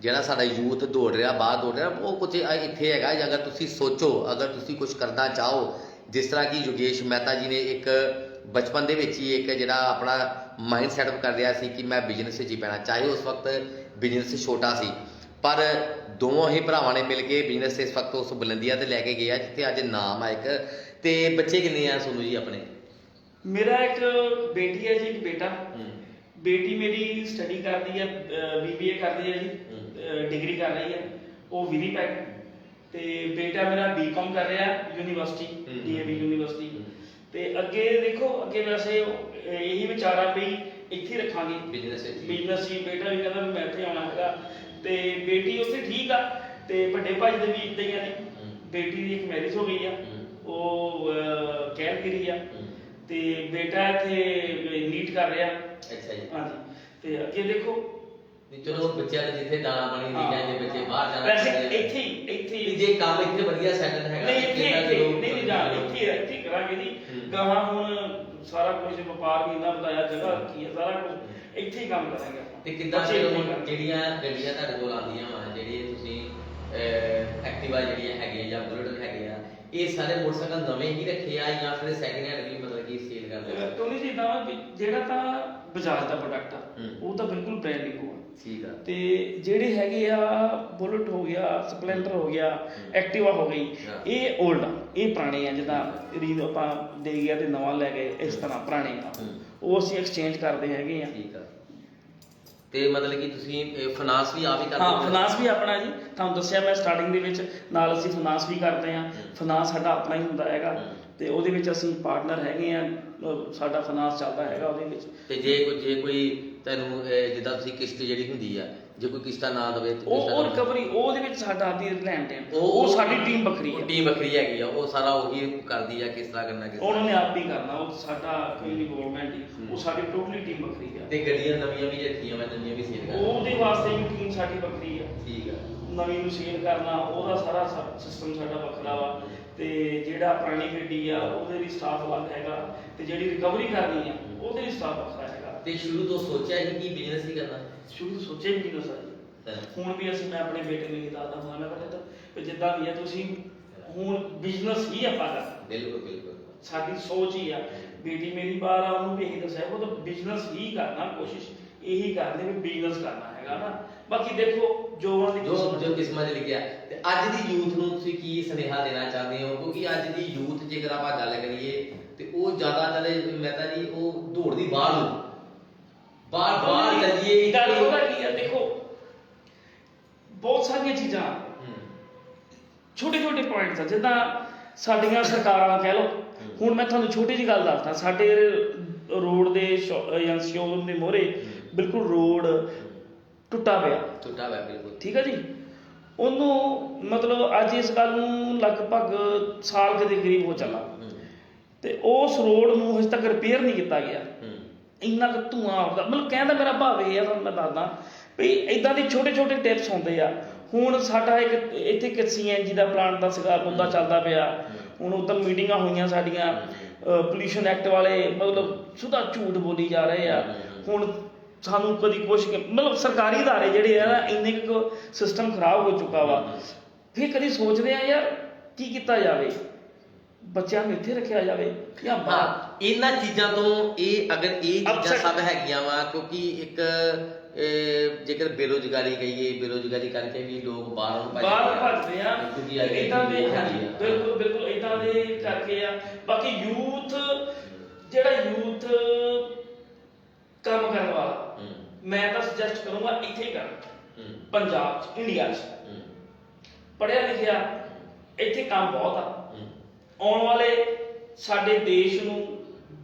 ਜਿਹੜਾ ਸਾਡਾ ਯੂਥ ਦੌੜ ਰਿਹਾ ਬਾਹਰ ਦੌੜ ਰਿਹਾ ਉਹ ਕੁਝ ਇੱਥੇ ਹੈਗਾ। ਜੇ ਅਗਰ ਤੁਸੀਂ ਸੋਚੋ ਅਗਰ ਤੁਸੀਂ ਕੁਝ ਕਰਨਾ ਚਾਹੋ ਜਿਸ ਤਰ੍ਹਾਂ ਕਿ ਯੋਗੇਸ਼ ਮਹਿਤਾ ਜੀ ਨੇ ਇੱਕ ਬਚਪਨ ਦੇ ਵਿੱਚ ਹੀ ਇੱਕ ਜਿਹੜਾ ਆਪਣਾ ਮਾਈਂਡ ਸੈਟਅਪ ਕਰ ਰਿਹਾ ਸੀ ਕਿ ਮੈਂ ਬਿਜ਼ਨਸ 'ਚ ਹੀ ਪੈਣਾ। ਚਾਹੇ ਉਸ ਵਕਤ ਬਿਜ਼ਨਸ ਛੋਟਾ ਸੀ। ਪਰ ਦੋਵਾਂ ਹੀ ਭਰਾਵਾਂ ਨੇ ਮਿਲ ਕੇ ਬਿਜ਼ਨਸ ਇਸ ਵਕਤ ਉਸ ਬੁਲੰਦੀਆਂ ਤੇ ਲੈ ਕੇ ਗਏ ਆ ਜਿੱਥੇ ਅੱਜ ਨਾਮ ਆ ਇੱਕ। ਤੇ ਬੱਚੇ ਕਿੰਨੇ ਆ ਸੋਨੂ ਜੀ ਆਪਣੇ? ਮੇਰਾ ਇੱਕ ਬੇਟੀ ਹੈ ਜੀ ਇੱਕ ਬੇਟਾ। ਬੇਟੀ ਮੇਰੀ ਸਟੱਡੀ ਕਰਦੀ ਹੈ ਬੀਬੀਏ ਕਰਦੀ ਹੈ। ਜੀ ਡਿਗਰੀ ਕਰ ਰਹੀ ਹੈ ਉਹ ਵਿਨੀਪੈਗ ਤੇ ਬੇਟਾ ਮੇਰਾ ਬੀਕਾਮ ਕਰ ਰਿਹਾ ਯੂਨੀਵਰਸਿਟੀ। DAV university. ਤੇ ਅੱਗੇ ਦੇਖੋ ਅੱਗੇ ਵੈਸੇ ਇਹੀ ਵਿਚਾਰਾ ਵੀ ਇੱਥੇ ਰੱਖਾਂਗੇ। ਬਿਜ਼ਨਸ। ਬਿਜ਼ਨਸ ਹੀ ਬੇਟਾ ਵੀ ਕਹਿੰਦਾ ਮੈਂ ਇੱਥੇ ਆਉਣਾ ਹੈਗਾ। ਤੇ ਬੇਟੀ ਉੱਥੇ ਠੀਕ ਆ ਤੇ ਵੱਡੇ ਭਾਈ ਦੇ ਵੀ ਇਦਾਂ ਹੀ ਆ ਨੇ। ਬੇਟੀ ਦੀ ਇੱਕ ਮੈਰਿਜ ਹੋ ਗਈ ਆ। ਉਹ ਕਹਿ ਰਹੀ ਆ। ਤੇ ਬੇਟਾ ਇੱਥੇ ਨੀਟ ਕਰ ਰਿਹਾ। ਅੱਛਾ ਜੀ। ਹਾਂਜੀ। ਤੇ ਅੱਗੇ ਦੇਖੋ। ਨਹੀਂ ਚਲੋ ਬੱਚਿਆਂ ਦੇ ਜਿੱਥੇ ਦਾਣਾ ਪਾਣੀ ਦੀ ਜਾਂ ਜੇ ਬੱਚੇ ਬਾਹਰ ਜਾਣਾ ਵੈਸੇ। ਇੱਥੇ ਇੱਥੇ ਜੇ ਕੰਮ ਇੱਥੇ ਵਧੀਆ ਸੈਟਲ ਹੈਗਾ ਨਹੀਂ ਇੱਥੇ ਨਹੀਂ ਨਹੀਂ ਜਾਣ ਇੱਥੇ ਇੱਥੇ ਕਰਾਂਗੇ ਜੀ। ਗਾਹਾਂ ਹੁਣ ਸਾਰਾ ਕੁਝ ਵਪਾਰ ਵੀ ਇੰਨਾ ਬਤਾਇਆ ਜਗ੍ਹਾ ਰੱਖੀ ਹੈ ਸਾਰਾ ਕੁਝ। ਇੱਥੇ ਹੀ ਕੰਮ ਕਰਾਂਗੇ। ਤੇ ਕਿੱਦਾਂ ਫਿਰ ਕਰਾਂਗੇ। ਜਿਹੜੀਆਂ ਗੱਡੀਆਂ ਤੁਹਾਡੇ ਕੋਲ ਆਉਂਦੀਆਂ ਵਾ ਜਿਹੜੀਆਂ ਤੁਸੀਂ ਐਕਟਿਵਾ ਜਿਹੜੀਆਂ ਹੈਗੀਆਂ ਜਾਂ ਬੁਲਟ ਹੈਗੇ ਆ ਇਹ ਸਾਰੇ ਮੋਟਰਸਾਈਕਲ ਨਵੇਂ ਹੀ ਰੱਖੇ ਆ ਜਾਂ ਫਿਰ ਸੈਕਿੰਡ ਹੈਂਡ ਵੀ ਮਤਲਬ ਕਿ ਸੇਲ ਕਰਦੇ ਆ? ਟੋਨੀ ਜੀ ਇਦਾਂ ਵਾ ਵੀ ਜਿਹੜਾ ਤਾਂ ਬਜਾਜ ਦਾ ਪ੍ਰੋਡਕਟ ਆ ਹੂੰ। ਉਹ ਤਾਂ ਬਿਲਕੁਲ ਬ੍ਰਾਂਡ ਨਿਊ ਆ। ਠੀਕ ਆ। ਤੇ ਜਿਹੜੇ ਹੈਗੇ ਆ ਬੁਲਟ ਹੋ ਗਿਆ ਸਪਲੈਂਡਰ ਹੋ ਗਿਆ ਐਕਟਿਵਾ ਹੋ ਗਈ ਹਾਂ। ਇਹ 올ਡ ਆ ਇਹ ਪੁਰਾਣੇ ਆ ਜਿੱਦਾਂ ਰੀਡ ਆਪਾਂ ਦੇ ਗਿਆ ਤੇ ਨਵਾਂ ਲੈ ਗਏ ਇਸ ਤਰ੍ਹਾਂ ਪੁਰਾਣੇ ਆ। ਹੂੰ। ਉਹ ਅਸੀਂ ਐਕਸਚੇਂਜ ਕਰਦੇ ਹੈਗੇ ਆ। ਠੀਕ ਆ। ਤੇ ਮਤਲਬ ਕਿ ਤੁਸੀਂ ਫਾਈਨਾਂਸ ਵੀ ਆਪ ਹੀ ਕਰਦੇ ਹਾਂ ਹੋ? ਫਾਈਨਾਂਸ ਵੀ ਆਪਣਾ ਜੀ ਤੁਹਾਨੂੰ ਦੱਸਿਆ ਮੈਂ ਸਟਾਰਟਿੰਗ ਦੇ ਵਿੱਚ ਨਾਲ ਅਸੀਂ ਫਾਈਨਾਂਸ ਵੀ ਕਰਦੇ ਹੂੰ। ਫਾਈਨਾਂਸ ਸਾਡਾ ਆਪਣਾ ਹੀ ਹੁੰਦਾ ਹੈਗਾ। ਤੇ ਉਹਦੇ ਵਿੱਚ ਅਸੀਂ ਪਾਰਟਨਰ ਹੈਗੇ ਆ ਸਾਡਾ ਫਾਈਨਾਂਸ ਚੱਲਦਾ ਹੈਗਾ ਉਹਦੇ ਵਿੱਚ ਤੇ ਜੇ ਕੋਈ ਜੇ ਕੋਈ ਅਹ, ਜਿੱਦਾਂ ਤੁਸੀਂ ਕਿਸ਼ਤ ਜਿਹੜੀ ਹੁੰਦੀ ਆ ਜੇ ਕੋਈ ਕਿਸ਼ਤਾਂ ਨਾ ਦੇਵੇ ਤੇ ਉਹ ਉਹ ਰਿਕਵਰੀ ਉਹਦੇ ਵਿੱਚ ਸਾਡਾ ਆਦੀ ਲੈਣ ਦੇਣ ਉਹ- ਸਾਡੀ ਟੀਮ ਵੱਖਰੀ ਹੈ ਟੀਮ ਵੱਖਰੀ ਹੈਗੀ ਆ। ਉਹ ਸਾਰਾ ਉਹੀ ਕਰਦੀ ਆ ਕਿਸ ਤਰ੍ਹਾਂ ਕਰਨਾ ਕਿਸ ਉਹਨਾਂ ਤਰ੍ਹਾਂ ਨੇ ਆਪ ਹੀ ਕਰਨਾ ਉਹ ਸਾਡਾ ਕੋਈ ਇਨਵੋਲਵਮੈਂਟ ਉਹ ਸਾਡੀ ਟੋਟਲੀ ਟੀਮ ਵੱਖਰੀ ਹੈ ਤੇ ਗੱਡੀਆਂ ਨਵੀਆਂ ਵੀ ਰੱਖੀਆਂ ਮੈਂ ਨਵੀਆਂ ਵੀ ਸੇਲ ਕਰਦਾ ਉਹਦੇ ਵਾਸਤੇ ਵੀ ਟੀਮ ਸਾਡੀ ਵੱਖਰੀ ਹੈ ਠੀਕ ਆ। ਨਵੀਂ ਨੂੰ ਸੇਲ ਕਰਨਾ ਉਹਦਾ ਸਾਰਾ ਸਿਸਟਮ ਸਾਡਾ ਵੱਖਰਾ ਵਾ। ਤੇ ਜਿਹੜਾ ਪੁਰਾਣੀ ਗੱਡੀ ਆ ਉਹਦੇ ਲਈ ਸਟਾਫ ਅਲੱਗ ਹੈਗਾ। ਤੇ ਜਿਹੜੀ ਰਿਕਵਰੀ ਕਰਨੀ ਆ ਉਹਦੇ ਲਈ ਸਟਾਫ ਵੱਖਰਾ ਹੈਗਾ। ਤੇ ਸ਼ੁਰੂ ਤੋਂ ਸੋਚਿਆ ਸੀ ਕਿ ਬਿਜ਼ਨਸ ਹੀ ਕਰਨਾ। ਸ਼ੁਰੂ ਤੋਂ ਸੋਚਿਆ ਵੀ ਨਹੀਂ ਜੀ ਹਾਂ। ਹੁਣ ਵੀ ਅਸੀਂ ਮੈਂ ਆਪਣੇ ਬੇਟੇ ਨੂੰ ਇਹ ਦੱਸਦਾ ਹਾਂ ਮੈਂ ਕਹਿੰਦਾ ਕਿ ਜਿੱਦਾਂ ਵੀ ਆ ਤੁਸੀਂ ਹੁਣ ਬਿਜ਼ਨਸ ਹੀ ਆਪਾਂ ਕਰਨਾ ਬਿਲਕੁਲ ਬਿਲਕੁਲ। ਸਾਡੀ ਸੋਚ ਹੀ ਆ। ਬੇਟੀ ਮੇਰੀ ਬਾਹਰ ਆ ਉਹਨੂੰ ਵੀ ਇਹੀ ਦੱਸਿਆ ਉਹ ਤਾਂ ਬਿਜ਼ਨਸ ਹੀ ਕਰਨਾ ਕੋਸ਼ਿਸ਼। ਇਹੀ ਕਰਦੇ ਵੀ ਬਿਜ਼ਨਸ ਕਰਨਾ ਹੈਗਾ ਨਾ। ਬਾਕੀ ਦੇਖੋ ਜੋ ਉਹਨਾਂ ਦੀ ਜੋ ਕਿਸਮਤ ਜੋ ਕਿਸਮਤ 'ਚ ਲਿਖਿਆ ਤੇ ਅੱਜ ਦੀ ਯੂਥ ਨੂੰ ਤੁਸੀਂ ਕੀ ਸੁਨੇਹਾ ਦੇਣਾ ਚਾਹੁੰਦੇ ਹੋ? ਕਿਉਂਕਿ ਅੱਜ ਦੀ ਯੂਥ ਜੇਕਰ ਆਪਾਂ ਗੱਲ ਕਰੀਏ ਤੇ ਉਹ ਜ਼ਿਆਦਾ ਚਲੇ ਮਹਿਤਾ ਜੀ ਉਹ ਦੌੜਦੀ ਬਾਹਰ ਨੂੰ। ਬਾਹਰ ਬਾਹਰ ਚੱਲੀਏ ਗੱਲ ਉਹਦਾ ਕੀ ਆ ਦੇਖੋ ਬਹੁਤ ਸਾਰੀਆਂ ਚੀਜ਼ਾਂ। ਹੂੰ, ਛੋਟੇ ਛੋਟੇ ਪੁਆਇੰਟਸ ਆ ਜਿੱਦਾਂ ਸਾਡੀਆਂ ਸਰਕਾਰਾਂ ਕਹਿ ਲਓ ਹੁਣ ਮੈਂ ਤੁਹਾਨੂੰ ਛੋਟੀ ਜਿਹੀ ਗੱਲ ਦੱਸਦਾ ਸਾਡੇ ਰੋਡ ਦੇ ਜਾਂ ਸ਼ੋਰੂਮ ਦੇ ਮੋਹਰੇ ਬਿਲਕੁਲ ਰੋਡ ਟੁੱਟਾ ਪਿਆ। ਟੁੱਟਾ ਹੋਇਆ ਬਿਲਕੁਲ। ਠੀਕ ਹੈ ਜੀ? ਉਹਨੂੰ ਮਤਲਬ ਅੱਜ ਇਸ ਗੱਲ ਨੂੰ ਲਗਭਗ ਸਾਲ ਦੇ ਕਰੀਬ ਹੋ ਚੱਲਾ। ਹੂੰ, ਤੇ ਉਸ ਰੋਡ ਨੂੰ ਹਜੇ ਤੱਕ ਰਿਪੇਅਰ ਨਹੀਂ ਕੀਤਾ ਗਿਆ। ਹੂੰ, ਇੰਨਾ ਕੁ ਧੂਆਂ ਆਉਂਦਾ। ਮਤਲਬ ਕਹਿੰਦਾ ਮੇਰਾ ਭਾਵ ਇਹ ਆ, ਤੁਹਾਨੂੰ ਮੈਂ ਦੱਸਦਾ, ਵੀ ਇਦਾਂ ਦੇ ਛੋਟੇ ਛੋਟੇ ਟਿਪਸ ਹੁੰਦੇ ਆ। ਹੁਣ ਸਾਡਾ ਇੱਕ, ਇੱਥੇ ਇੱਕ ਸੀਐਨਜੀ ਦਾ ਪਲਾਂਟ ਦਾ ਸੀਗਾ ਮੁੱਦਾ ਚੱਲਦਾ ਪਿਆ। ਹੁਣ ਉਦੋਂ ਮੀਟਿੰਗਾਂ ਹੋਈਆਂ ਸਾਡੀਆਂ ਪੋਲੂਸ਼ਨ ਐਕਟ ਵਾਲੇ, ਮਤਲਬ ਸੁਧਾ ਝੂਠ ਬੋਲੀ ਜਾ ਰਹੇ ਆ। ਹੁਣ ਸਾਨੂੰ ਕਦੀ ਕੁਛ ਮਤਲਬ ਸਰਕਾਰੀ ਅਦਾਰੇ ਜਿਹੜੇ ਆ ਨਾ, ਇੰਨੇ ਕੁ ਸਿਸਟਮ ਖਰਾਬ ਹੋ ਚੁੱਕਾ ਵਾ। ਫਿਰ ਕਦੀ ਸੋਚਦੇ ਆ ਯਾਰ, ਕੀ ਕੀਤਾ ਜਾਵੇ? ਬੱਚਿਆਂ ਨੂੰ ਇੱਥੇ ਰੱਖਿਆ ਜਾਵੇ ਜਾਂ ਬਾਹਰ? ਇਹਨਾਂ ਚੀਜ਼ਾਂ ਤੋਂ ਇਹ ਅਗਰ ਇਹ ਚੀਜ਼ਾਂ ਸਭ ਹੈਗੀਆਂ ਵਾ ਕਿਉਂਕਿ ਇੱਕ ਜੇਕਰ ਬੇਰੋਜ਼ਗਾਰੀ ਕਹੀਏ ਬੇਰੋਜ਼ਗਾਰੀ ਕਰਕੇ ਵੀ ਲੋਕ ਬਾਹਰ ਨੂੰ ਭੱਜਦੇ ਬਾਹਰ ਭੱਜਦੇ ਆ। ਇਦਾਂ ਦੇ। ਬਿਲਕੁਲ ਬਿਲਕੁਲ ਇਦਾਂ ਦੇ ਕਰਕੇ ਆ। ਬਾਕੀ ਯੂਥ ਜਿਹੜਾ ਯੂਥ ਕੰਮ ਕਰਨ ਵਾਲਾ ਮੈਂ ਤਾਂ ਸੁਜੈਸਟ ਕਰੂੰਗਾ ਇੱਥੇ ਕਰ। ਪੰਜਾਬ 'ਚ ਇੰਡੀਆ 'ਚ। ਪੜਿਆ ਲਿਖਿਆ ਇੱਥੇ ਕੰਮ ਬਹੁਤ ਆ। ਆਉਣ ਵਾਲੇ ਸਾਡੇ ਦੇਸ਼ ਨੂੰ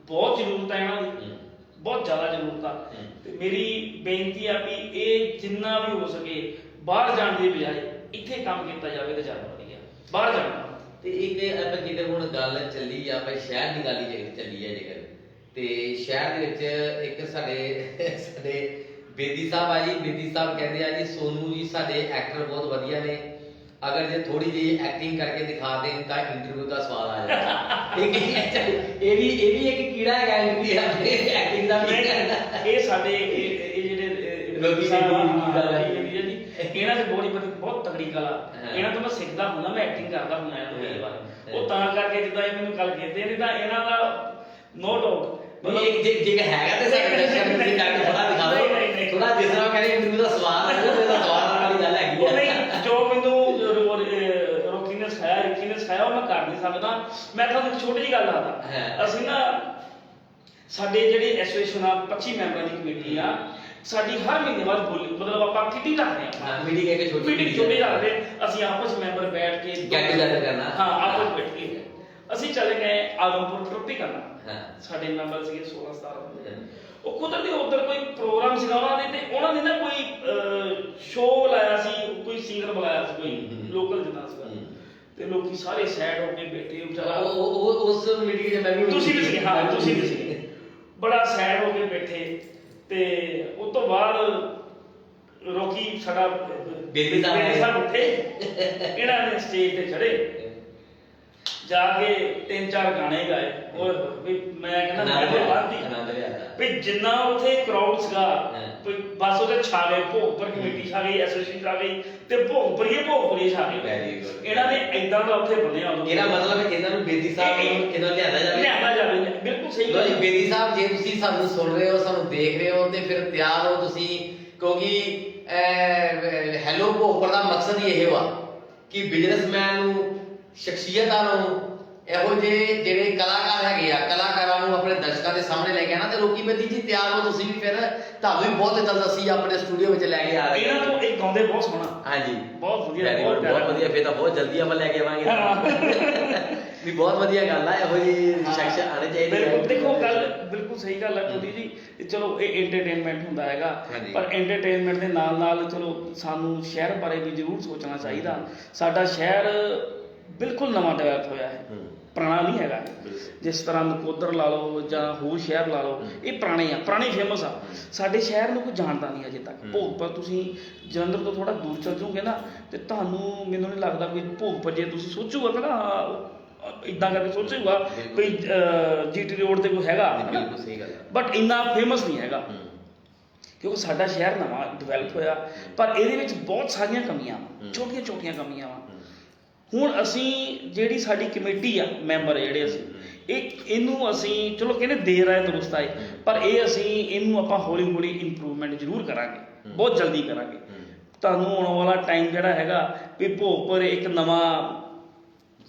ਬਹੁਤ ਜ਼ਰੂਰਤ ਹੈ ਇਹਨਾਂ ਦੀ। ਬਹੁਤ ਜ਼ਿਆਦਾ ਜ਼ਰੂਰਤ ਆ। ਤੇ ਮੇਰੀ ਬੇਨਤੀ ਆ ਵੀ ਇਹ ਜਿੰਨਾ ਵੀ ਹੋ ਸਕੇ ਬਾਹਰ ਜਾਣ ਦੀ ਬਜਾਏ ਇੱਥੇ ਕੰਮ ਕੀਤਾ ਜਾਵੇ ਤਾਂ ਜ਼ਿਆਦਾ ਵਧੀਆ। ਬਾਹਰ ਜਾਣਾ ਤੇ ਇੱਕ ਆਪਾਂ ਜੇਕਰ ਹੁਣ ਗੱਲ ਚੱਲੀ ਆ ਆਪਾਂ ਸ਼ਹਿਰ ਦੀ ਗੱਲ ਹੀ ਜੇਕਰ ਚੱਲੀ ਹੈ ਜੇਕਰ। ਤੇ ਸ਼ਹਿਰ ਦੇ ਵਿੱਚ ਇੱਕ ਸਾਡੇ ਸਾਡੇ ਬੇਦੀ ਸਾਹਿਬ ਆ ਜੀ ਬੇਦੀ ਸਾਹਿਬ ਕਹਿੰਦੇ ਆ ਜੀ ਸੋਨੂ ਜੀ ਸਾਡੇ ਐਕਟਰ ਬਹੁਤ ਵਧੀਆ ਨੇ। ਅਗਰ ਜੇ ਥੋੜੀ ਜਿਹੀ ਐਕਟਿੰਗ ਕਰਕੇ ਦਿਖਾ ਦੇਣ ਤਾਂ ਇੰਟਰਵਿਊ ਦਾ ਸਵਾਲ ਆ ਜਾਂਦਾ। ਇਹ ਕੀ- ਇਹ ਵੀ ਇਹ ਵੀ ਇੱਕ ਕੀੜਾ ਹੈਗਾ ਇੰਟਰਵਿਊ ਐਕਟਿੰਗ ਦਾ ਵੀ। ਇਹ ਸਾਡੇ ਇਹ ਜਿਹੜੇ ਲੋਕੀ ਦੀ ਹੈ। ਦੀ ਇਹਨਾਂ ਦੇ ਬਹੁਤ ਬਹੁਤ ਤਕੜੀ ਕਲਾ। ਹਾਂ। ਇਹਨਾਂ ਤੋਂ ਮੈਂ ਸਿੱਖਦਾ ਹੁੰਦਾ ਮੈਂ ਐਕਟਿੰਗ ਕਰਦਾ ਹੁੰਦਾ ਇਹਨਾਂ ਵਾਰ ਹਾਂ। ਉਹ ਤਾਂ ਕਰਕੇ ਜਿੱਦਾਂ ਇਹ ਮੈਨੂੰ ਗੱਲ ਕਹਿੰਦੇ ਨੇ ਤਾਂ ਇਹਨਾਂ ਦਾ ਨੋ ਡਾਊਟ ਮਤਲਬ ਇੱਕ ਜੇ ਜੇ ਹੈਗਾ ਤੇ ਸਾਡੇ ਦਰਸ਼ਕਾਂ ਨੂੰ ਕਰਕੇ ਥੋੜਾ ਦਿਖਾ। ਦਿਓ। ਥੋੜਾ ਜਿਸ ਤਰ੍ਹਾਂ ਕਹਿੰਦੇ ਇੰਟਰਵਿਊ ਦਾ ਸਵਾਲ ਹੈ ਉਹਦੇ ਦਾ ਸਵਾਲ ਵਾਲੀ ਗੱਲ ਹੈਗੀ ਜੋ ਮੈਨੂੰ ਸਿਖਾਇਆ ਉਹ ਮੈਂ ਕਰ ਨਹੀਂ ਸਕਦਾ। ਮੈਂ ਤੁਹਾਨੂੰ ਇੱਕ ਛੋਟੀ ਜਿਹੀ ਗੱਲ ਦੱਸਦਾ। ਹਾਂ। ਅਸੀਂ ਨਾ ਸਾਡੇ ਜਿਹੜੇ ਐਸੋਸੀਏਸ਼ਨ ਆ 25 ਮੈਂਬਰਾਂ ਦੀ ਕਮੇਟੀ ਆ ਸਾਡੀ ਹਰ ਮਹੀਨੇ ਬਾਅਦ ਬੋਲੀ ਮਤਲਬ ਆਪਾਂ ਕਿੱਟੀ ਰੱਖਦੇ ਆ। ਹਾਂ, meeting ਇੱਕ ਛੋਟੀ ਮੀਟਿੰਗ ਛੋਟੀ ਰੱਖਦੇ ਅਸੀਂ ਆਪਸ ਮੈਂਬਰ ਬੈਠ ਕੇ together ਕਰਨਾ। ਹਾਂ ਆਪਸ ਬੈਠ ਕੇ। ਅਸੀਂ ਚਲੇ ਗਏ ਆਲਮਪੁਰ ਟ੍ਰਿਪ ਕਰਨਾ ਹਾਂ। ਸਾਡੇ ਮੈਂਬਰ ਸੀਗੇ 16 17 ਬੰਦੇ ਉਹ ਕੁਦਰਤੀ ਉਧਰ ਕੋਈ ਪ੍ਰੋਗਰਾਮ ਸੀਗਾ ਉਹਨਾਂ ਦੇ ਤੇ ਉਹਨਾਂ ਨੇ ਨਾ ਕੋਈ ਸ਼ੋਅ ਲਾਇਆ ਸੀ ਕੋਈ ਸਿੰਗਰ ਬੁਲਾਇਆ ਸੀ ਕੋਈ। ਲੋਕਲ ਜਿਹਾ ਸੀਗਾ। ਤੇ ਲੋਕੀ ਸਾਰੇ ਸੈਡ ਹੋ ਕੇ ਬੈਠੇ ਵਿਚਾਰਾ ਉਹ ਉਸ ਮੀਟਿੰਗ ਦੇ ਮੈਂ ਵੀ ਤੁਸੀਂ ਵੀ ਸੀ ਹਾਂ ਤੁਸੀਂ ਵੀ ਸੀ ਬੜਾ ਸੈਡ ਹੋ ਕੇ ਬੈਠੇ। ਤੇ ਉਸ ਤੋਂ ਬਾਅਦ ਰੋਕੀ ਸਾਡਾ ਆਏ। ਸਾਹਿਬ ਉੱਠੇ। ਇਹਨਾਂ ਨੇ ਸਟੇਜ ਤੇ ਚੜੇ ਜਾ ਕੇ ਤਿੰਨ ਚਾਰ ਗਾਣੇ ਗਾਏ ਉਹ ਵੀ ਮੈਂ ਕਹਿੰਦਾ ਮੈਂ ਤੇ ਆਨੰਦ ਲਿਆ ਵੀ ਜਿੰਨਾ ਉੱਥੇ ਕਰਾਊਡ ਸੀਗਾ। ਵੀ ਬਸ ਉਹਦੇ ਛਾ ਗਏ ਭੋਗਪੁਰ ਕਮੇਟੀ ਛਾ ਗਈ ਐਸੋਸੀਏਸ਼ਨ ਛਾ ਗਈ ਤੇ ਭੋਗਪੁਰੀਏ ਭੋਗਪੁਰੀਏ ਛਾ ਗਏ Very good. ਇਹਨਾਂ ਨੇ ਐਦਾਂ ਦਾ ਉੱਥੇ ਬਣਿਆ ਉਦੋਂ ਇਹਦਾ ਮਤਲਬ ਇਹਨਾਂ ਨੂੰ ਬੇਦੀ ਸਾਹਿਬ ਨੂੰ ਇਹਨਾਂ ਲਿਆਂਦਾ ਜਾਵੇ ਲਿਆਂਦਾ ਜਾਵੇ ਬਿਲਕੁਲ ਸਹੀ ਗੱਲ। ਬੇਦੀ ਸਾਹਿਬ ਜੇ ਤੁਸੀਂ ਸਾਨੂੰ ਸੁਣ ਰਹੇ ਹੋ ਸਾਨੂੰ ਦੇਖ ਰਹੇ ਹੋ ਤੇ ਫਿਰ ਤਿਆਰ ਹੋ ਤੁਸੀਂ ਕਿਉਂਕਿ ਹੈਲੋ ਭੋਪਰ ਦਾ ਮਕਸਦ ਹੀ ਇਹ ਵਾ ਕਿ ਬਿਜ਼ਨਸਮੈਨ ਨੂੰ ਸ਼ਖਸੀਅਤਾਂ ਨੂੰ ਇਹੋ ਜਿਹੇ ਜਿਹੜੇ ਕਲਾਕਾਰ ਹੈਗੇ ਆ ਕਲਾਕਾਰਾਂ ਨੂੰ ਆਪਣੇ ਦਰਸ਼ਕਾਂ ਦੇ ਸਾਹਮਣੇ ਲੈ ਕੇ ਆਣਾ ਤੇ ਰੋਕੀ ਬੇਦੀ ਜੀ ਤਿਆਰ ਹੋ ਤੁਸੀਂ ਵੀ ਫਿਰ। ਤੁਹਾਨੂੰ ਵੀ ਬਹੁਤ ਜਲਦ ਅਸੀਂ ਆਪਣੇ ਸਟੂਡੀਓ ਵਿੱਚ ਲੈ ਕੇ ਆ ਰਹੇ ਇਹਨਾਂ ਤੋਂ ਇਹ ਗਾਉਂਦੇ ਬਹੁਤ ਸੋਹਣਾ। ਹਾਂਜੀ। ਬਹੁਤ ਵਧੀਆ good, ਬਹੁਤ ਵਧੀਆ ਫਿਰ ਤਾਂ ਬਹੁਤ ਜਲਦੀ ਆਪਾਂ ਲੈ ਕੇ ਆਵਾਂਗੇ। ਵੀ ਬਹੁਤ ਵਧੀਆ ਗੱਲ ਆ ਇਹੋ ਜਿਹੀ ਸ਼ਖਸ ਆਣੇ ਚਾਹੀਦੇ ਬਿਲਕੁਲ ਆ। ਦੇਖੋ ਗੱਲ ਬਿਲਕੁਲ ਸਹੀ ਗੱਲ ਹੈ ਟੋਡੀ ਜੀ। ਚਲੋ ਇਹ ਐਂਟਰਟੇਨਮੈਂਟ ਹੁੰਦਾ ਹੈਗਾ। ਪਰ ਐਂਟਰਟੇਨਮੈਂਟ ਦੇ ਨਾਲ ਨਾਲ ਚਲੋ ਸਾਨੂੰ ਸ਼ਹਿਰ ਬਾਰੇ ਵੀ ਜ਼ਰੂਰ ਸੋਚਣਾ ਚਾਹੀਦਾ। ਸਾਡਾ ਸ਼ਹਿਰ ਬਿਲਕੁਲ ਨਵਾਂ ਡਿਵੈਲਪ ਹੋਇਆ ਹੈ। ਪੁਰਾਣਾ ਨਹੀਂ ਹੈਗਾ। ਜਿਸ ਤਰ੍ਹਾਂ ਨਕੋਦਰ ਲਾ ਲਓ ਜਾਂ ਹੋਰ ਸ਼ਹਿਰ ਲਾ ਲਓ ਇਹ ਪੁਰਾਣੇ ਆ ਪੁਰਾਣੇ ਫੇਮਸ ਆ। ਸਾਡੇ ਸ਼ਹਿਰ ਨੂੰ ਕੋਈ ਜਾਣਦਾ ਨਹੀਂ ਅਜੇ ਤੱਕ। ਭੋਗਪੁਰ ਤੁਸੀਂ ਜਲੰਧਰ ਤੋਂ ਥੋੜਾ ਦੂਰ ਚੱਲ ਜਾਓਗੇ ਨਾ ਤੇ ਤੁਹਾਨੂੰ ਮੈਨੂੰ ਨਹੀਂ ਲੱਗਦਾ ਕੋਈ ਭੋਗਪੁਰ ਜੇ ਤੁਸੀਂ ਸੋਚੋਗੇ ਨਾ ਇਦਾਂ ਕਰਕੇ ਸੋਚੂਗਾ ਕੋਈ ਜੀਟੀ ਰੋਡ ਤੇ ਕੋਈ ਹੈਗਾ। ਬਿਲਕੁਲ ਸਹੀ ਗੱਲ ਬਟ ਇੰਨਾ ਫੇਮਸ ਨਹੀਂ ਹੈਗਾ। ਕਿਉਂਕਿ ਸਾਡਾ ਸ਼ਹਿਰ ਨਵਾਂ ਡਿਵੈਲਪ ਹੋਇਆ ਪਰ ਇਹਦੇ ਵਿੱਚ ਬਹੁਤ ਸਾਰੀਆਂ ਕਮੀਆਂ। ਹੂੰ। ਵਾ ਛੋਟੀਆਂ ਛੋਟੀਆਂ ਕਮੀਆਂ ਹੂੰ। ਹੁਣ ਅਸੀਂ ਜਿਹੜੀ ਸਾਡੀ ਕਮੇਟੀ ਆ ਮੈਂਬਰ ਜਿਹੜੇ ਅਸੀਂ ਇਹ ਇਹਨੂੰ ਅਸੀਂ ਚਲੋ ਕਹਿੰਦੇ ਦੇਰ ਆਏ ਦਰੁਸਤ ਆਏ ਪਰ ਇਹ ਅਸੀਂ ਇਹਨੂੰ ਆਪਾਂ ਹੌਲੀ ਹੌਲੀ ਇੰਪਰੂਵਮੈਂਟ ਜ਼ਰੂਰ ਕਰਾਂਗੇ। ਬਹੁਤ ਜਲਦੀ ਕਰਾਂਗੇ। ਤੁਹਾਨੂੰ ਆਉਣ ਵਾਲਾ ਟਾਈਮ ਜਿਹੜਾ ਹੈਗਾ ਵੀ ਭੋਗਪੁਰ ਇੱਕ ਨਵਾਂ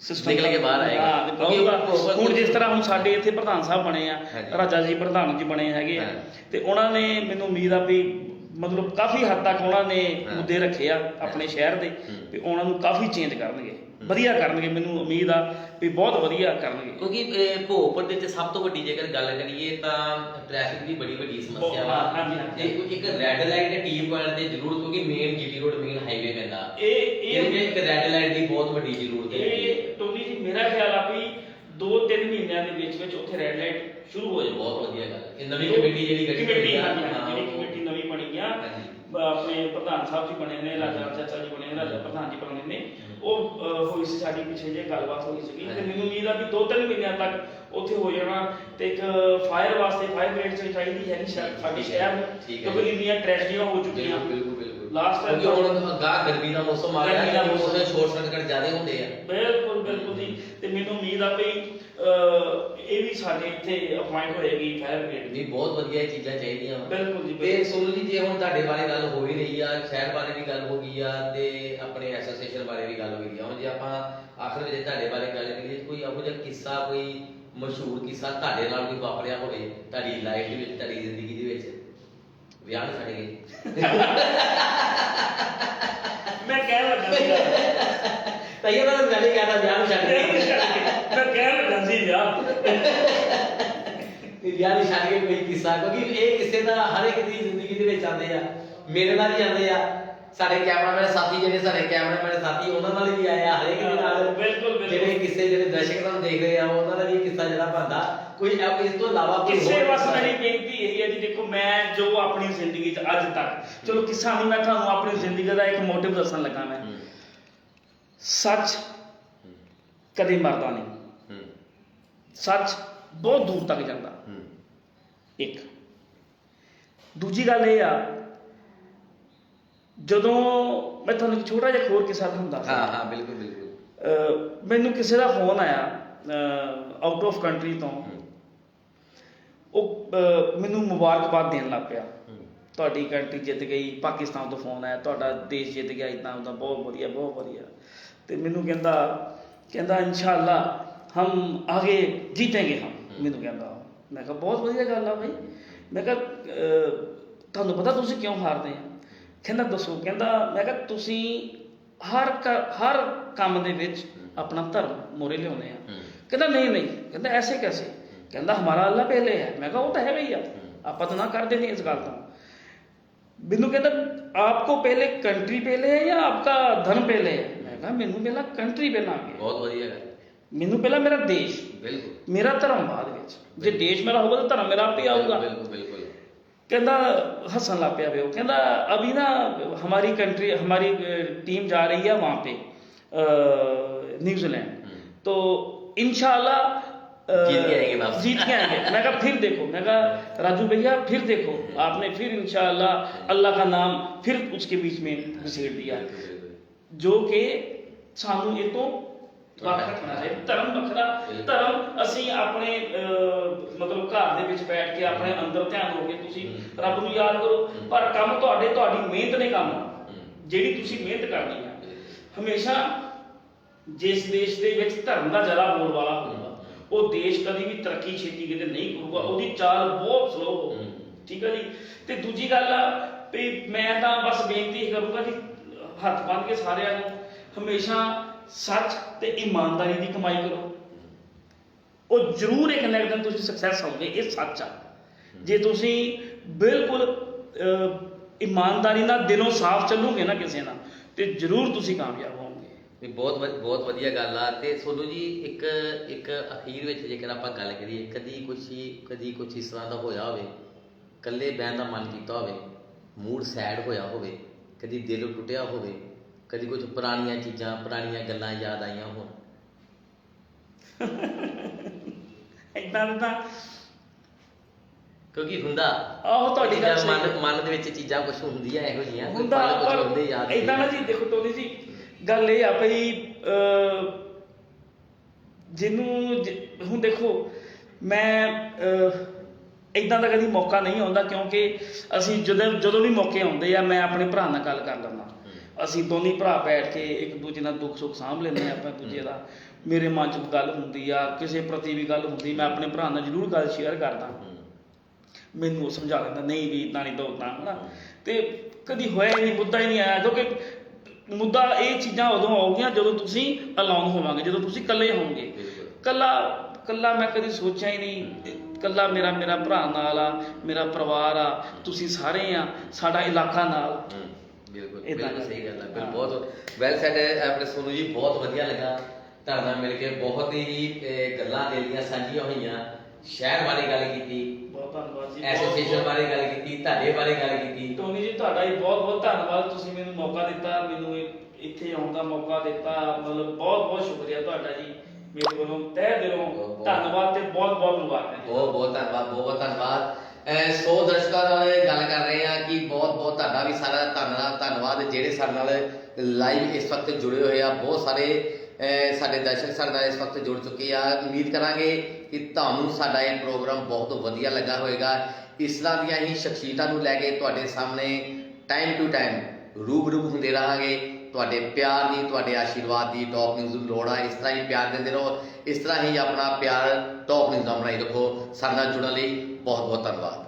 ਸਿਸਟਮ ਨਿਕਲ ਕੇ ਬਾਹਰ ਆਏਗਾ। ਤੇ ਹੁਣ ਜਿਸ ਤਰ੍ਹਾਂ ਹੁਣ ਸਾਡੇ ਇੱਥੇ ਪ੍ਰਧਾਨ ਸਾਹਿਬ ਬਣੇ ਆ। ਰਾਜਾ ਜੀ ਪ੍ਰਧਾਨ ਜੀ ਬਣੇ ਹੈਗੇ ਆ। ਤੇ ਉਹਨਾਂ ਨੇ ਮੈਨੂੰ ਉਮੀਦ ਆ ਵੀ ਮਤਲਬ ਕਾਫੀ ਹੱਦ ਤੱਕ ਉਹਨਾਂ ਨੇ। ਮੁੱਦੇ ਰੱਖੇ ਆ ਆਪਣੇ ਸ਼ਹਿਰ ਦੇ। ਵੀ ਉਹਨਾਂ ਨੂੰ ਕਾਫੀ ਚੇਂਜ ਕਰਨਗੇ ਵਧੀਆ ਕਰਨਗੇ ਮੈਨੂੰ ਉਮੀਦ ਆ ਵੀ ਬਹੁਤ ਵਧੀਆ ਕਰਨਗੇ। ਕਿਉਂਕਿ ਭੋਪਰ ਦੇ ਵਿੱਚ ਸਭ ਤੋਂ ਵੱਡੀ ਜੇਕਰ ਗੱਲ ਕਰੀਏ ਤਾਂ ਟ੍ਰੈਫਿਕ ਦੀ ਬੜੀ ਵੱਡੀ ਸਮੱਸਿਆ ਵਾ। ਤੇ ਇੱਕ ਰੈੱਡ ਲਾਈਟ ਤੇ ਟੀ ਪੁਆਇੰਟ ਤੇ ਜ਼ਰੂਰ ਕਿਉਂਕਿ main GT road main highway ਪੈਂਦਾ ਇਹ ਇਹ ਇੱਕ ਰੈੱਡ ਲਾਈਟ ਦੀ ਬਹੁਤ ਵੱਡੀ ਜ਼ਰੂਰਤ ਹੈ ਇਹ ਟੋਨੀ ਜੀ ਮੇਰਾ ਖਿਆਲ ਆ ਵੀ 2-3 ਮਹੀਨਿਆਂ ਦੇ ਵਿੱਚ ਵਿੱਚ ਉੱਥੇ ਰੈੱਡ ਲਾਈਟ ਸ਼ੁਰੂ ਹੋ ਜਾਊ ਬਹੁਤ ਵਧੀਆ ਗੱਲ। ਇਹ ਨਵੀਂ ਕਮੇਟੀ ਜਿਹੜੀ ਗਠਿਤ ਕਮੇਟੀ ਹਾਂ, ਜਿਹੜੀ ਕਮੇਟੀ ਨਵੀਂ ਬਣੀ ਆ। ਆਪਣੇ ਪ੍ਰਧਾਨ ਸਾਹਿਬ ਜੀ ਬਣੇ ਨੇ ਰਾਜਾ ਚਾਚਾ ਜੀ ਬਣੇ ਨੇ ਰਾਜਾ ਪ੍ਰਧਾਨ ਜੀ ਬਣੇ ਨੇ। ਉਹ ਅਹ, ਹੋਈ ਸੀ ਸਾਡੀ ਪਿੱਛੇ ਜੇ ਗੱਲਬਾਤ ਹੋਈ ਸੀਗੀ ਤੇ। ਮੈਨੂੰ ਉਮੀਦ ਆ ਵੀ 2-3 ਮਹੀਨਿਆਂ ਤੱਕ ਉੱਥੇ ਹੋ ਜਾਣਾ ਤੇ ਇੱਕ ਫਾਇਰ ਵਾਸਤੇ ਫਾਇਰ ਬ੍ਰਿਗੇਡ ਚਾਹੀਦੀ ਹੈ ਨਹੀਂ ਸ਼ਾ- ਸਾਡੇ ਸ਼ਹਿਰ ਨੂੰ ਠੀਕ ਹੈ। ਕਿਉਂਕਿ ਇੰਨੀਆਂ ਟ੍ਰੈਜਡੀਆਂ ਹੋ ਚੁੱਕੀਆਂ ਬਿਲਕੁਲ ਬਿਲਕੁਲ Last time ਕਿਉਂਕਿ ਹੁਣ ਅਗਾਂਹ ਗਰਮੀ ਦਾ ਮੌਸਮ ਆ ਗਰਮੀ ਦਾ ਰਿਹਾ ਹੈ ਮੌਸਮ। ਉਹਦੇ ਸ਼ੋਰਟ ਸਰਕਟ ਜ਼ਿਆਦਾ ਹੁੰਦੇ ਆ। ਬਿਲਕੁਲ ਬਿਲਕੁਲ ਜੀ। ਤੇ ਮੈਨੂੰ ਉਮੀਦ ਆ ਵੀ ਅਹ, ਇਹ ਵੀ ਸਾਡੇ ਇੱਥੇ ਅਪਾਇੰਟ ਹੋਏਗੀ ਫਾਇਰ ਬ੍ਰਿਗੇਡ ਦੀ ਵੀ ਬਹੁਤ ਵਧੀਆ ਇਹ ਚੀਜ਼ਾਂ ਚਾਹੀਦੀਆਂ। ਵਾ ਬਿਲਕੁਲ ਜੀ ਤੇ ਬਿਲਕੁਲ। ਸੋਨੂ ਜੀ ਜੇ ਹੁਣ ਤੁਹਾਡੇ ਬਾਰੇ ਗੱਲ ਹੋ ਹੀ ਰਹੀ ਆ ਸ਼ਹਿਰ ਬਾਰੇ ਵੀ ਗੱਲ ਹੋ ਗਈ ਆ ਤੇ ਆਪਣੇ ਐਸੋਸੀਏਸ਼ਨ ਬਾਰੇ ਵੀ ਗੱਲ ਹੋ ਗਈ ਆ। ਹੁਣ ਜੇ ਆਪਾਂ ਆਖਰ ਵਿੱਚ ਤੁਹਾਡੇ ਬਾਰੇ ਗੱਲ ਕਰੀਏ ਕੋਈ ਇਹੋ ਜਿਹਾ ਕਿੱਸਾ ਕੋਈ ਮਸ਼ਹੂਰ ਕਿੱਸਾ ਤੁਹਾਡੇ ਨਾਲ ਕੋਈ ਵਾਪਰਿਆ ਹੋਵੇ ਤੁਹਾਡੀ ਲਾਈਫ ਦੇ ਵਿੱਚ ਤੁਹਾਡੀ ਜ਼ਿੰਦਗੀ ਵਿਆਹ ਨਹੀਂ ਛੱਡ ਮੈਂ ਕਹਿ ਲੱਗਾ ਤਾਂ ਇਹ ਮੈਂ ਗੱਲ ਹੀ ਕਹਤਾ ਵਿਆਹ ਨਹੀਂ ਛੱਡ ਗਏ ਮੈਂ ਕਹਿ ਲੱਗਾ ਸੀ ਯਾਰ ਵੀ ਵਿਆਹ ਨਹੀਂ ਛੱਡ ਕੇ ਕੋਈ ਕਿੱਸਾ ਕਿਉਂਕਿ ਇਹ ਕਿਸੇ ਦਾ ਹਰ ਇੱਕ ਦੀ ਜ਼ਿੰਦਗੀ ਦੇ ਵਿੱਚ ਆਉਂਦੇ ਆ। ਮੇਰੇ ਨਾਲ ਹੀ ਆਉਂਦੇ ਆ। ਸਾਡੇ ਕੈਮਰਾਮੈਨ ਸਾਥੀ ਜਿਹੜੇ ਸਾਡੇ ਕੈਮਰਾਮੈਨ ਸਾਥੀ ਉਹਨਾਂ ਨਾਲ ਵੀ ਆਇਆ ਹਰੇਕ ਦੇ ਨਾਲ। ਬਿਲਕੁਲ, ਬਿਲਕੁਲ। ਜਿਹੜੇ ਕਿਸੇ ਜਿਹੜੇ ਦਰਸ਼ਕ ਤੁਹਾਨੂੰ ਦੇਖ ਰਹੇ ਆ ਉਹਨਾਂ ਦਾ ਵੀ ਕਿੱਸਾ ਜਿਹੜਾ ਬੰਦਾ ਕੋਈ ਇਸ ਤੋਂ ਇਲਾਵਾ ਕੋਈ ਕਿਸੇ ਹੋਰ ਬਸ ਮੇਰੀ ਬੇਨਤੀ ਇਹੀ ਹੈ ਜੀ ਦੇਖੋ ਮੈਂ ਜੋ ਆਪਣੀ ਜ਼ਿੰਦਗੀ 'ਚ ਅੱਜ ਤੱਕ ਚਲੋ ਕਿੱਸਾ ਨਹੀਂ ਮੈਂ ਤੁਹਾਨੂੰ ਆਪਣੀ ਜ਼ਿੰਦਗੀ ਦਾ ਇੱਕ ਮੋਟਿਵ ਦੱਸਣ ਲੱਗਾ ਮੈਂ। ਸੱਚ ਕਦੇ ਮਰਦਾ ਨਹੀਂ। ਸੱਚ ਬਹੁਤ ਦੂਰ ਤੱਕ ਜਾਂਦਾ। ਇੱਕ। ਦੂਜੀ ਗੱਲ ਇਹ ਆ ਜਦੋਂ ਮੈਂ ਤੁਹਾਨੂੰ ਇੱਕ ਛੋਟਾ ਜਿਹਾ ਹੋਰ ਕਿੱਸਾ ਤੁਹਾਨੂੰ ਦੱਸਦਾ। ਹਾਂ ਹਾਂ ਬਿਲਕੁਲ ਬਿਲਕੁਲ। ਮੈਨੂੰ ਕਿਸੇ ਦਾ ਫੋਨ ਆਇਆ ਆਊਟ ਆਫ ਕੰਟਰੀ ਤੋਂ। ਉਹ ਮੈਨੂੰ ਮੁਬਾਰਕਬਾਦ ਦੇਣ ਲੱਗ ਪਿਆ। ਤੁਹਾਡੀ ਕੰਟਰੀ ਜਿੱਤ ਗਈ ਪਾਕਿਸਤਾਨ ਤੋਂ ਫੋਨ ਆਇਆ ਤੁਹਾਡਾ ਦੇਸ਼ ਜਿੱਤ ਗਿਆ ਇਦਾਂ ਉਦਾਂ ਬਹੁਤ ਵਧੀਆ ਬਹੁਤ ਵਧੀਆ। ਤੇ ਮੈਨੂੰ ਕਹਿੰਦਾ ਕਹਿੰਦਾ ਇਨਸ਼ਾਅੱਲਾ ਹਮ ਆਗੇ ਜੀਤेंगे ਹਮ। ਮੈਨੂੰ ਕਹਿੰਦਾ ਮੈਂ ਕਿਹਾ ਬਹੁਤ ਵਧੀਆ ਗੱਲ ਆ ਭਾਈ ਮੈਂ ਕਿਹਾ ਤੁਹਾਨੂੰ ਪਤਾ ਤੁਸੀਂ ਕਿਉਂ ਹਾਰਦੇ ਆ? ਕਹਿੰਦਾ ਦੱਸੋ ਕਹਿੰਦਾ ਮੈਂ ਕਿਹਾ ਤੁਸੀਂ ਹਰ ਹਰ ਕੰਮ ਦੇ ਵਿੱਚ ਆਪਣਾ ਧਰਮ ਮੋਰੇ ਲਿਆਉਂਦੇ ਆ। ਕਹਿੰਦਾ ਨਹੀਂ ਨਹੀਂ ਕਹਿੰਦਾ ਐਸੇ ਕੈਸੇ। ਕਹਿੰਦਾ ਹਮਾਰਾ ਅੱਲਾ ਪਹਿਲੇ ਹੈ। ਮੈਂ ਕਿਹਾ ਉਹ ਤਾਂ ਹੈ ਭਈਆ ਆਪਾਂ ਤਾਂ ਨਾ ਕਰ ਦੇਣੀ ਇਸ ਗੱਲ ਤੋਂ। ਮੈਨੂੰ ਕਹਿੰਦਾ ਆਪ ਕੋ ਪਹਿਲੇ ਕੰਟਰੀ ਪਹਿਲੇ ਹੈ ਜਾਂ ਆਪਕਾ ਧਨ ਪਹਿਲੇ ਹੈ? ਮੈਂ ਕਿਹਾ ਮੈਨੂੰ ਪਹਿਲਾਂ ਕੰਟਰੀ ਪਹਿਲਾਂ ਆ ਗਿਆ। ਬਹੁਤ ਵਧੀਆ ਮੈਨੂੰ ਪਹਿਲਾਂ ਮੇਰਾ ਦੇਸ਼ ਬਿਲਕੁਲ। ਮੇਰਾ ਧਰਮ ਬਾਅਦ ਵਿੱਚ। ਜੇ ਦੇਸ਼ ਮੇਰਾ ਹੋਊਗਾ ਤਾਂ ਧਰਮ ਮੇਰਾ ਆਪੇ ਆਊਗਾ। ਬਿਲਕੁਲ ਬਿਲਕੁਲ। ਕਹਿੰਦਾ ਹੱਸਣ ਲੱਗ ਪਿਆ ਵੇ ਉਹ ਕਹਿੰਦਾ ਅਭੀ ਨਾ ਹਮਾਰੀ ਕੰਟਰੀ हमारी टीम जा रही है वहां पे न्यूजीलैंड हम्म। तो इंशाल्लाह अ, जीत के आएंगे वापस। जीत के आएंगे मैं कहा फिर देखो मैं कहा राजू भैया फिर देखो आपने फिर इंशाल्लाह अल्लाह का नाम फिर उसके बीच में घसीट दिया बिल्कुल, बिल्कुल। ਜੋ ਕਿ ਸਾਨੂੰ ਇਹ ਤੋਂ ਵੱਖ ਰੱਖਣਾ ਚਾਹੀਦਾ। ਧਰਮ ਵੱਖਰਾ ਬਿਲਕੁਲ। ਧਰਮ ਅਸੀਂ ਆਪਣੇ ਮਤਲਬ ਘਰ ਦੇ ਵਿੱਚ ਬੈਠ ਕੇ ਆਪਣੇ ਅੰਦਰ ਧਿਆਨ ਹੋ ਕੇ ਤੁਸੀਂ। ਰੱਬ ਨੂੰ ਯਾਦ ਕਰੋ। ਪਰ ਕੰਮ ਤੁਹਾਡੇ ਤੁਹਾਡੀ ਮਿਹਨਤ ਨੇ ਕੰਮ। ਜਿਹੜੀ ਤੁਸੀਂ ਮਿਹਨਤ ਕਰਨੀ ਹੈ ਹਮੇਸ਼ਾ ਜਿਸ ਦੇਸ਼ ਦੇ ਵਿੱਚ ਧਰਮ ਦਾ ਜ਼ਿਆਦਾ ਬੋਲਬਾਲਾ ਹੋਊਗਾ ਉਹ ਦੇਸ਼ ਕਦੀ ਵੀ ਤਰੱਕੀ ਛੇਤੀ ਕਿਤੇ ਨਹੀਂ ਕਰੂਗਾ। ਉਹਦੀ ਚਾਲ ਬਹੁਤ ਸਲੋ ਹੋਊਗੀ। ਠੀਕ ਹੈ ਜੀ? ਤੇ ਦੂਜੀ ਗੱਲ ਆ ਵੀ ਮੈਂ ਤਾਂ ਬਸ ਬੇਨਤੀ ਕਰੂੰਗਾ ਕਿ ਹੱਥ ਬੰਨ੍ਹ ਕੇ ਸਾਰਿਆਂ ਨੂੰ ਹਮੇਸ਼ਾ ਸੱਚ ਤੇ ਇਮਾਨਦਾਰੀ ਦੀ ਕਮਾਈ ਕਰੋ। ਉਹ ਜ਼ਰੂਰ ਇੱਕ ਨਾ ਇੱਕ ਦਿਨ ਤੁਸੀਂ ਸਕਸੈਸ ਹੋਗੇ ਇਹ ਸੱਚ ਆ। ਜੇ ਤੁਸੀਂ ਬਿਲਕੁਲ ਇਮਾਨਦਾਰੀ ਨਾਲ ਦਿਲੋਂ ਸਾਫ਼ ਚੱਲੋਗੇ ਨਾ ਕਿਸੇ ਨਾਲ, ਤੇ ਜ਼ਰੂਰ ਤੁਸੀਂ ਕਾਮਯਾਬ ਹੋਵੋਗੇ। ਵੀ ਬਹੁਤ ਵਧ- ਬਹੁਤ ਵਧੀਆ ਗੱਲ ਆ ਤੇ ਸੋਨੂ ਜੀ, ਇੱਕ ਇੱਕ ਅਖੀਰ ਵਿੱਚ ਜੇਕਰ ਆਪਾਂ ਗੱਲ ਕਰੀਏ, ਕਦੀ ਕੁਛ ਹੀ, ਕਦੀ ਕੁਛ ਇਸ ਤਰ੍ਹਾਂ ਦਾ ਹੋਇਆ ਹੋਵੇ, ਇਕੱਲੇ ਬਹਿਣ ਦਾ ਮਨ ਕੀਤਾ ਹੋਵੇ, ਮੂਡ ਸੈਡ ਹੋਇਆ ਹੋਵੇ, ਕਦੀ ਦਿਲ ਟੁੱਟਿਆ ਹੋਵੇ ਕਦੀ ਕੁਝ ਪੁਰਾਣੀਆਂ ਚੀਜ਼ਾਂ ਪੁਰਾਣੀਆਂ ਗੱਲਾਂ ਯਾਦ ਆਈਆਂ ਹੋਣ। ਇਦਾਂ ਦਾ ਕਿਉਂਕਿ ਹੁੰਦਾ ਆਹੋ ਤੁਹਾਡੀ ਗੱਲ ਸਹੀ ਮਨ ਮਨ ਦੇ ਵਿੱਚ ਚੀਜ਼ਾਂ ਕੁਝ ਹੁੰਦੀਆਂ ਇਹੋ ਕੋਈ ਹੁੰਦਾ ਕੁਝ ਹੁੰਦੇ ਯਾਦ ਇਦਾਂ ਨਾ ਜੀ ਦੇਖੋ ਟੋਨੀ ਜੀ ਗੱਲ ਇਹ ਆ ਭਈ ਜਿਹਨੂੰ ਹੁਣ ਦੇਖੋ ਮੈਂ ਇਦਾਂ ਦਾ ਕਦੀ ਮੌਕਾ ਨਹੀਂ ਆਉਂਦਾ ਕਿਉਂਕਿ ਅਸੀਂ ਜਦੋਂ ਜਦੋਂ ਵੀ ਮੌਕੇ ਆਉਂਦੇ ਆ ਮੈਂ ਆਪਣੇ ਭਰਾ ਨਾਲ ਗੱਲ ਕਰ ਲੈਂਦਾ। ਅਸੀਂ ਦੋਨੇ ਭਰਾ ਬੈਠ ਕੇ ਇੱਕ ਦੂਜੇ ਨਾਲ ਦੁੱਖ ਸੁੱਖ ਸਾਂਭ ਲੈਂਦੇ ਆ ਆਪਾਂ ਦੂਜੇ ਦਾ। ਮੇਰੇ ਮਨ 'ਚ ਗੱਲ ਹੁੰਦੀ ਆ ਕਿਸੇ ਪ੍ਰਤੀ ਵੀ ਗੱਲ ਹੁੰਦੀ ਮੈਂ ਆਪਣੇ ਭਰਾ ਨਾਲ ਜ਼ਰੂਰ ਗੱਲ ਸ਼ੇਅਰ ਕਰਦਾ। ਮੈਨੂੰ ਉਹ ਸਮਝਾ ਦਿੰਦਾ ਨਹੀਂ ਵੀ ਇਦਾਂ ਨਹੀਂ ਤਾਂ ਉਦਾਂ ਹਨਾ? ਤੇ ਕਦੀ ਹੋਇਆ ਨਹੀਂ ਮੁੱਦਾ ਹੀ ਨਹੀਂ ਆਇਆ ਕਿਉਂਕਿ ਮੁੱਦਾ ਇਹ ਚੀਜ਼ਾਂ ਉਦੋਂ ਆਉਗੀਆਂ ਜਦੋਂ ਤੁਸੀਂ ਅਲੋਨ ਹੋਵਾਂਗੇ ਜਦੋਂ ਤੁਸੀਂ ਇਕੱਲੇ ਹੋਵੋਗੇ। ਕੱਲਾ ਕੱਲਾ ਮੈਂ ਕਦੀ ਸੋਚਿਆ ਹੀ ਨਹੀਂ ਕੱਲਾ ਮੇਰਾ ਮੇਰਾ ਭਰਾ ਨਾਲ ਆ ਮੇਰਾ ਪਰਿਵਾਰ ਆ ਤੁਸੀਂ ਸਾਰੇ ਆ ਸਾਡਾ ਇਲਾਕਾ ਨਾਲ। ਹੂੰ, ਬਿਲਕੁਲ। ਸਹੀ ਗੱਲ ਹੈ ਹਾਂ। ਬਹੁਤ ਵੈਲ ਸੈਡ ਆਪਣੇ ਸੋਨੂ ਜੀ ਬਹੁਤ ਵਧੀਆ ਲੱਗਾ ਤੁਹਾਡੇ ਨਾਲ ਮਿਲ ਕੇ। ਬਹੁਤ ਹੀ ਗੱਲਾਂ ਦਿਲ ਦੀਆਂ ਸਾਂਝੀਆਂ ਹੋਈਆਂ। ਸ਼ਹਿਰ ਬਾਰੇ ਗੱਲ ਕੀਤੀ। ਬਹੁਤ ਧੰਨਵਾਦ ਜੀ ਐਸੋਸੀਏਸ਼ਨ ਬਾਰੇ ਗੱਲ ਕੀਤੀ ਤੁਹਾਡੇ ਬਾਰੇ ਗੱਲ ਕੀਤੀ। ਟੋਨੀ ਜੀ ਤੁਹਾਡਾ ਵੀ ਬਹੁਤ ਬਹੁਤ ਧੰਨਵਾਦ। ਤੁਸੀਂ ਮੈਨੂੰ ਮੌਕਾ ਦਿੱਤਾ ਮੈਨੂੰ ਇੱਥੇ ਆਉਣ ਦਾ ਮੌਕਾ ਦਿੱਤਾ। ਮਤਲਬ ਬਹੁਤ ਬਹੁਤ ਸ਼ੁਕਰੀਆ ਤੁਹਾਡਾ ਜੀ ਮੇਰੇ ਵੱਲੋਂ ਤਹਿ ਦਿਲੋਂ ਬਹੁਤ- ਧੰਨਵਾਦ ਤੇ ਬਹੁਤ ਬਹੁਤ ਮੁਬਾਰਕਾਂ ਜੀ। ਬਹੁਤ ਬਹੁਤ ਧੰਨਵਾਦ ਬਹੁਤ ਬਹੁਤ ਧੰਨਵਾਦ। ਸੋ ਦਰਸ਼ਕਾਂ ਨਾਲ ਗੱਲ ਕਰ ਰਹੇ ਹਾਂ ਕਿ ਬਹੁਤ ਬਹੁਤ ਤੁਹਾਡਾ ਵੀ ਸਾਰਾ ਧੰਨਵਾਦ ਧੰਨਵਾਦ ਜਿਹੜੇ ਸਾਡੇ ਨਾਲ ਲਾਈਵ ਇਸ ਵਕਤ ਜੁੜੇ ਹੋਏ ਆ। ਬਹੁਤ ਸਾਰੇ ਸਾਡੇ ਦਰਸ਼ਕ ਸਾਡੇ ਨਾਲ ਇਸ ਵਕਤ ਜੁੜ ਚੁੱਕੇ ਆ। ਉਮੀਦ ਕਰਾਂਗੇ ਕਿ ਤੁਹਾਨੂੰ ਸਾਡਾ ਇਹ ਪ੍ਰੋਗਰਾਮ ਬਹੁਤ ਵਧੀਆ ਲੱਗਾ ਹੋਵੇਗਾ। ਇਸ ਤਰ੍ਹਾਂ ਦੀਆਂ ਹੀ ਸ਼ਖਸੀਅਤਾਂ ਨੂੰ ਲੈ ਕੇ ਤੁਹਾਡੇ ਸਾਹਮਣੇ ਟਾਈਮ ਟੂ ਟਾਈਮ ਰੂਬਰੂ ਹੁੰਦੇ ਰਹਾਂਗੇ। ਤੁਹਾਡੇ ਪਿਆਰ ਦੀ, ਤੁਹਾਡੇ ਆਸ਼ੀਰਵਾਦ ਦੀ ਟੌਪ ਨਿਊਜ਼ ਨੂੰ ਲੋੜ ਆ। ਇਸ ਤਰ੍ਹਾਂ ਹੀ ਪਿਆਰ ਦਿੰਦੇ ਰਹੋ। ਇਸ ਤਰ੍ਹਾਂ ਹੀ ਆਪਣਾ ਪਿਆਰ ਟੌਪ ਨਿਊਜ਼ ਨਾਲ ਬਣਾਈ ਰੱਖੋ। ਸਾਡੇ ਨਾਲ ਜੁੜਨ ਲਈ ਬਹੁਤ ਬਹੁਤ ਧੰਨਵਾਦ।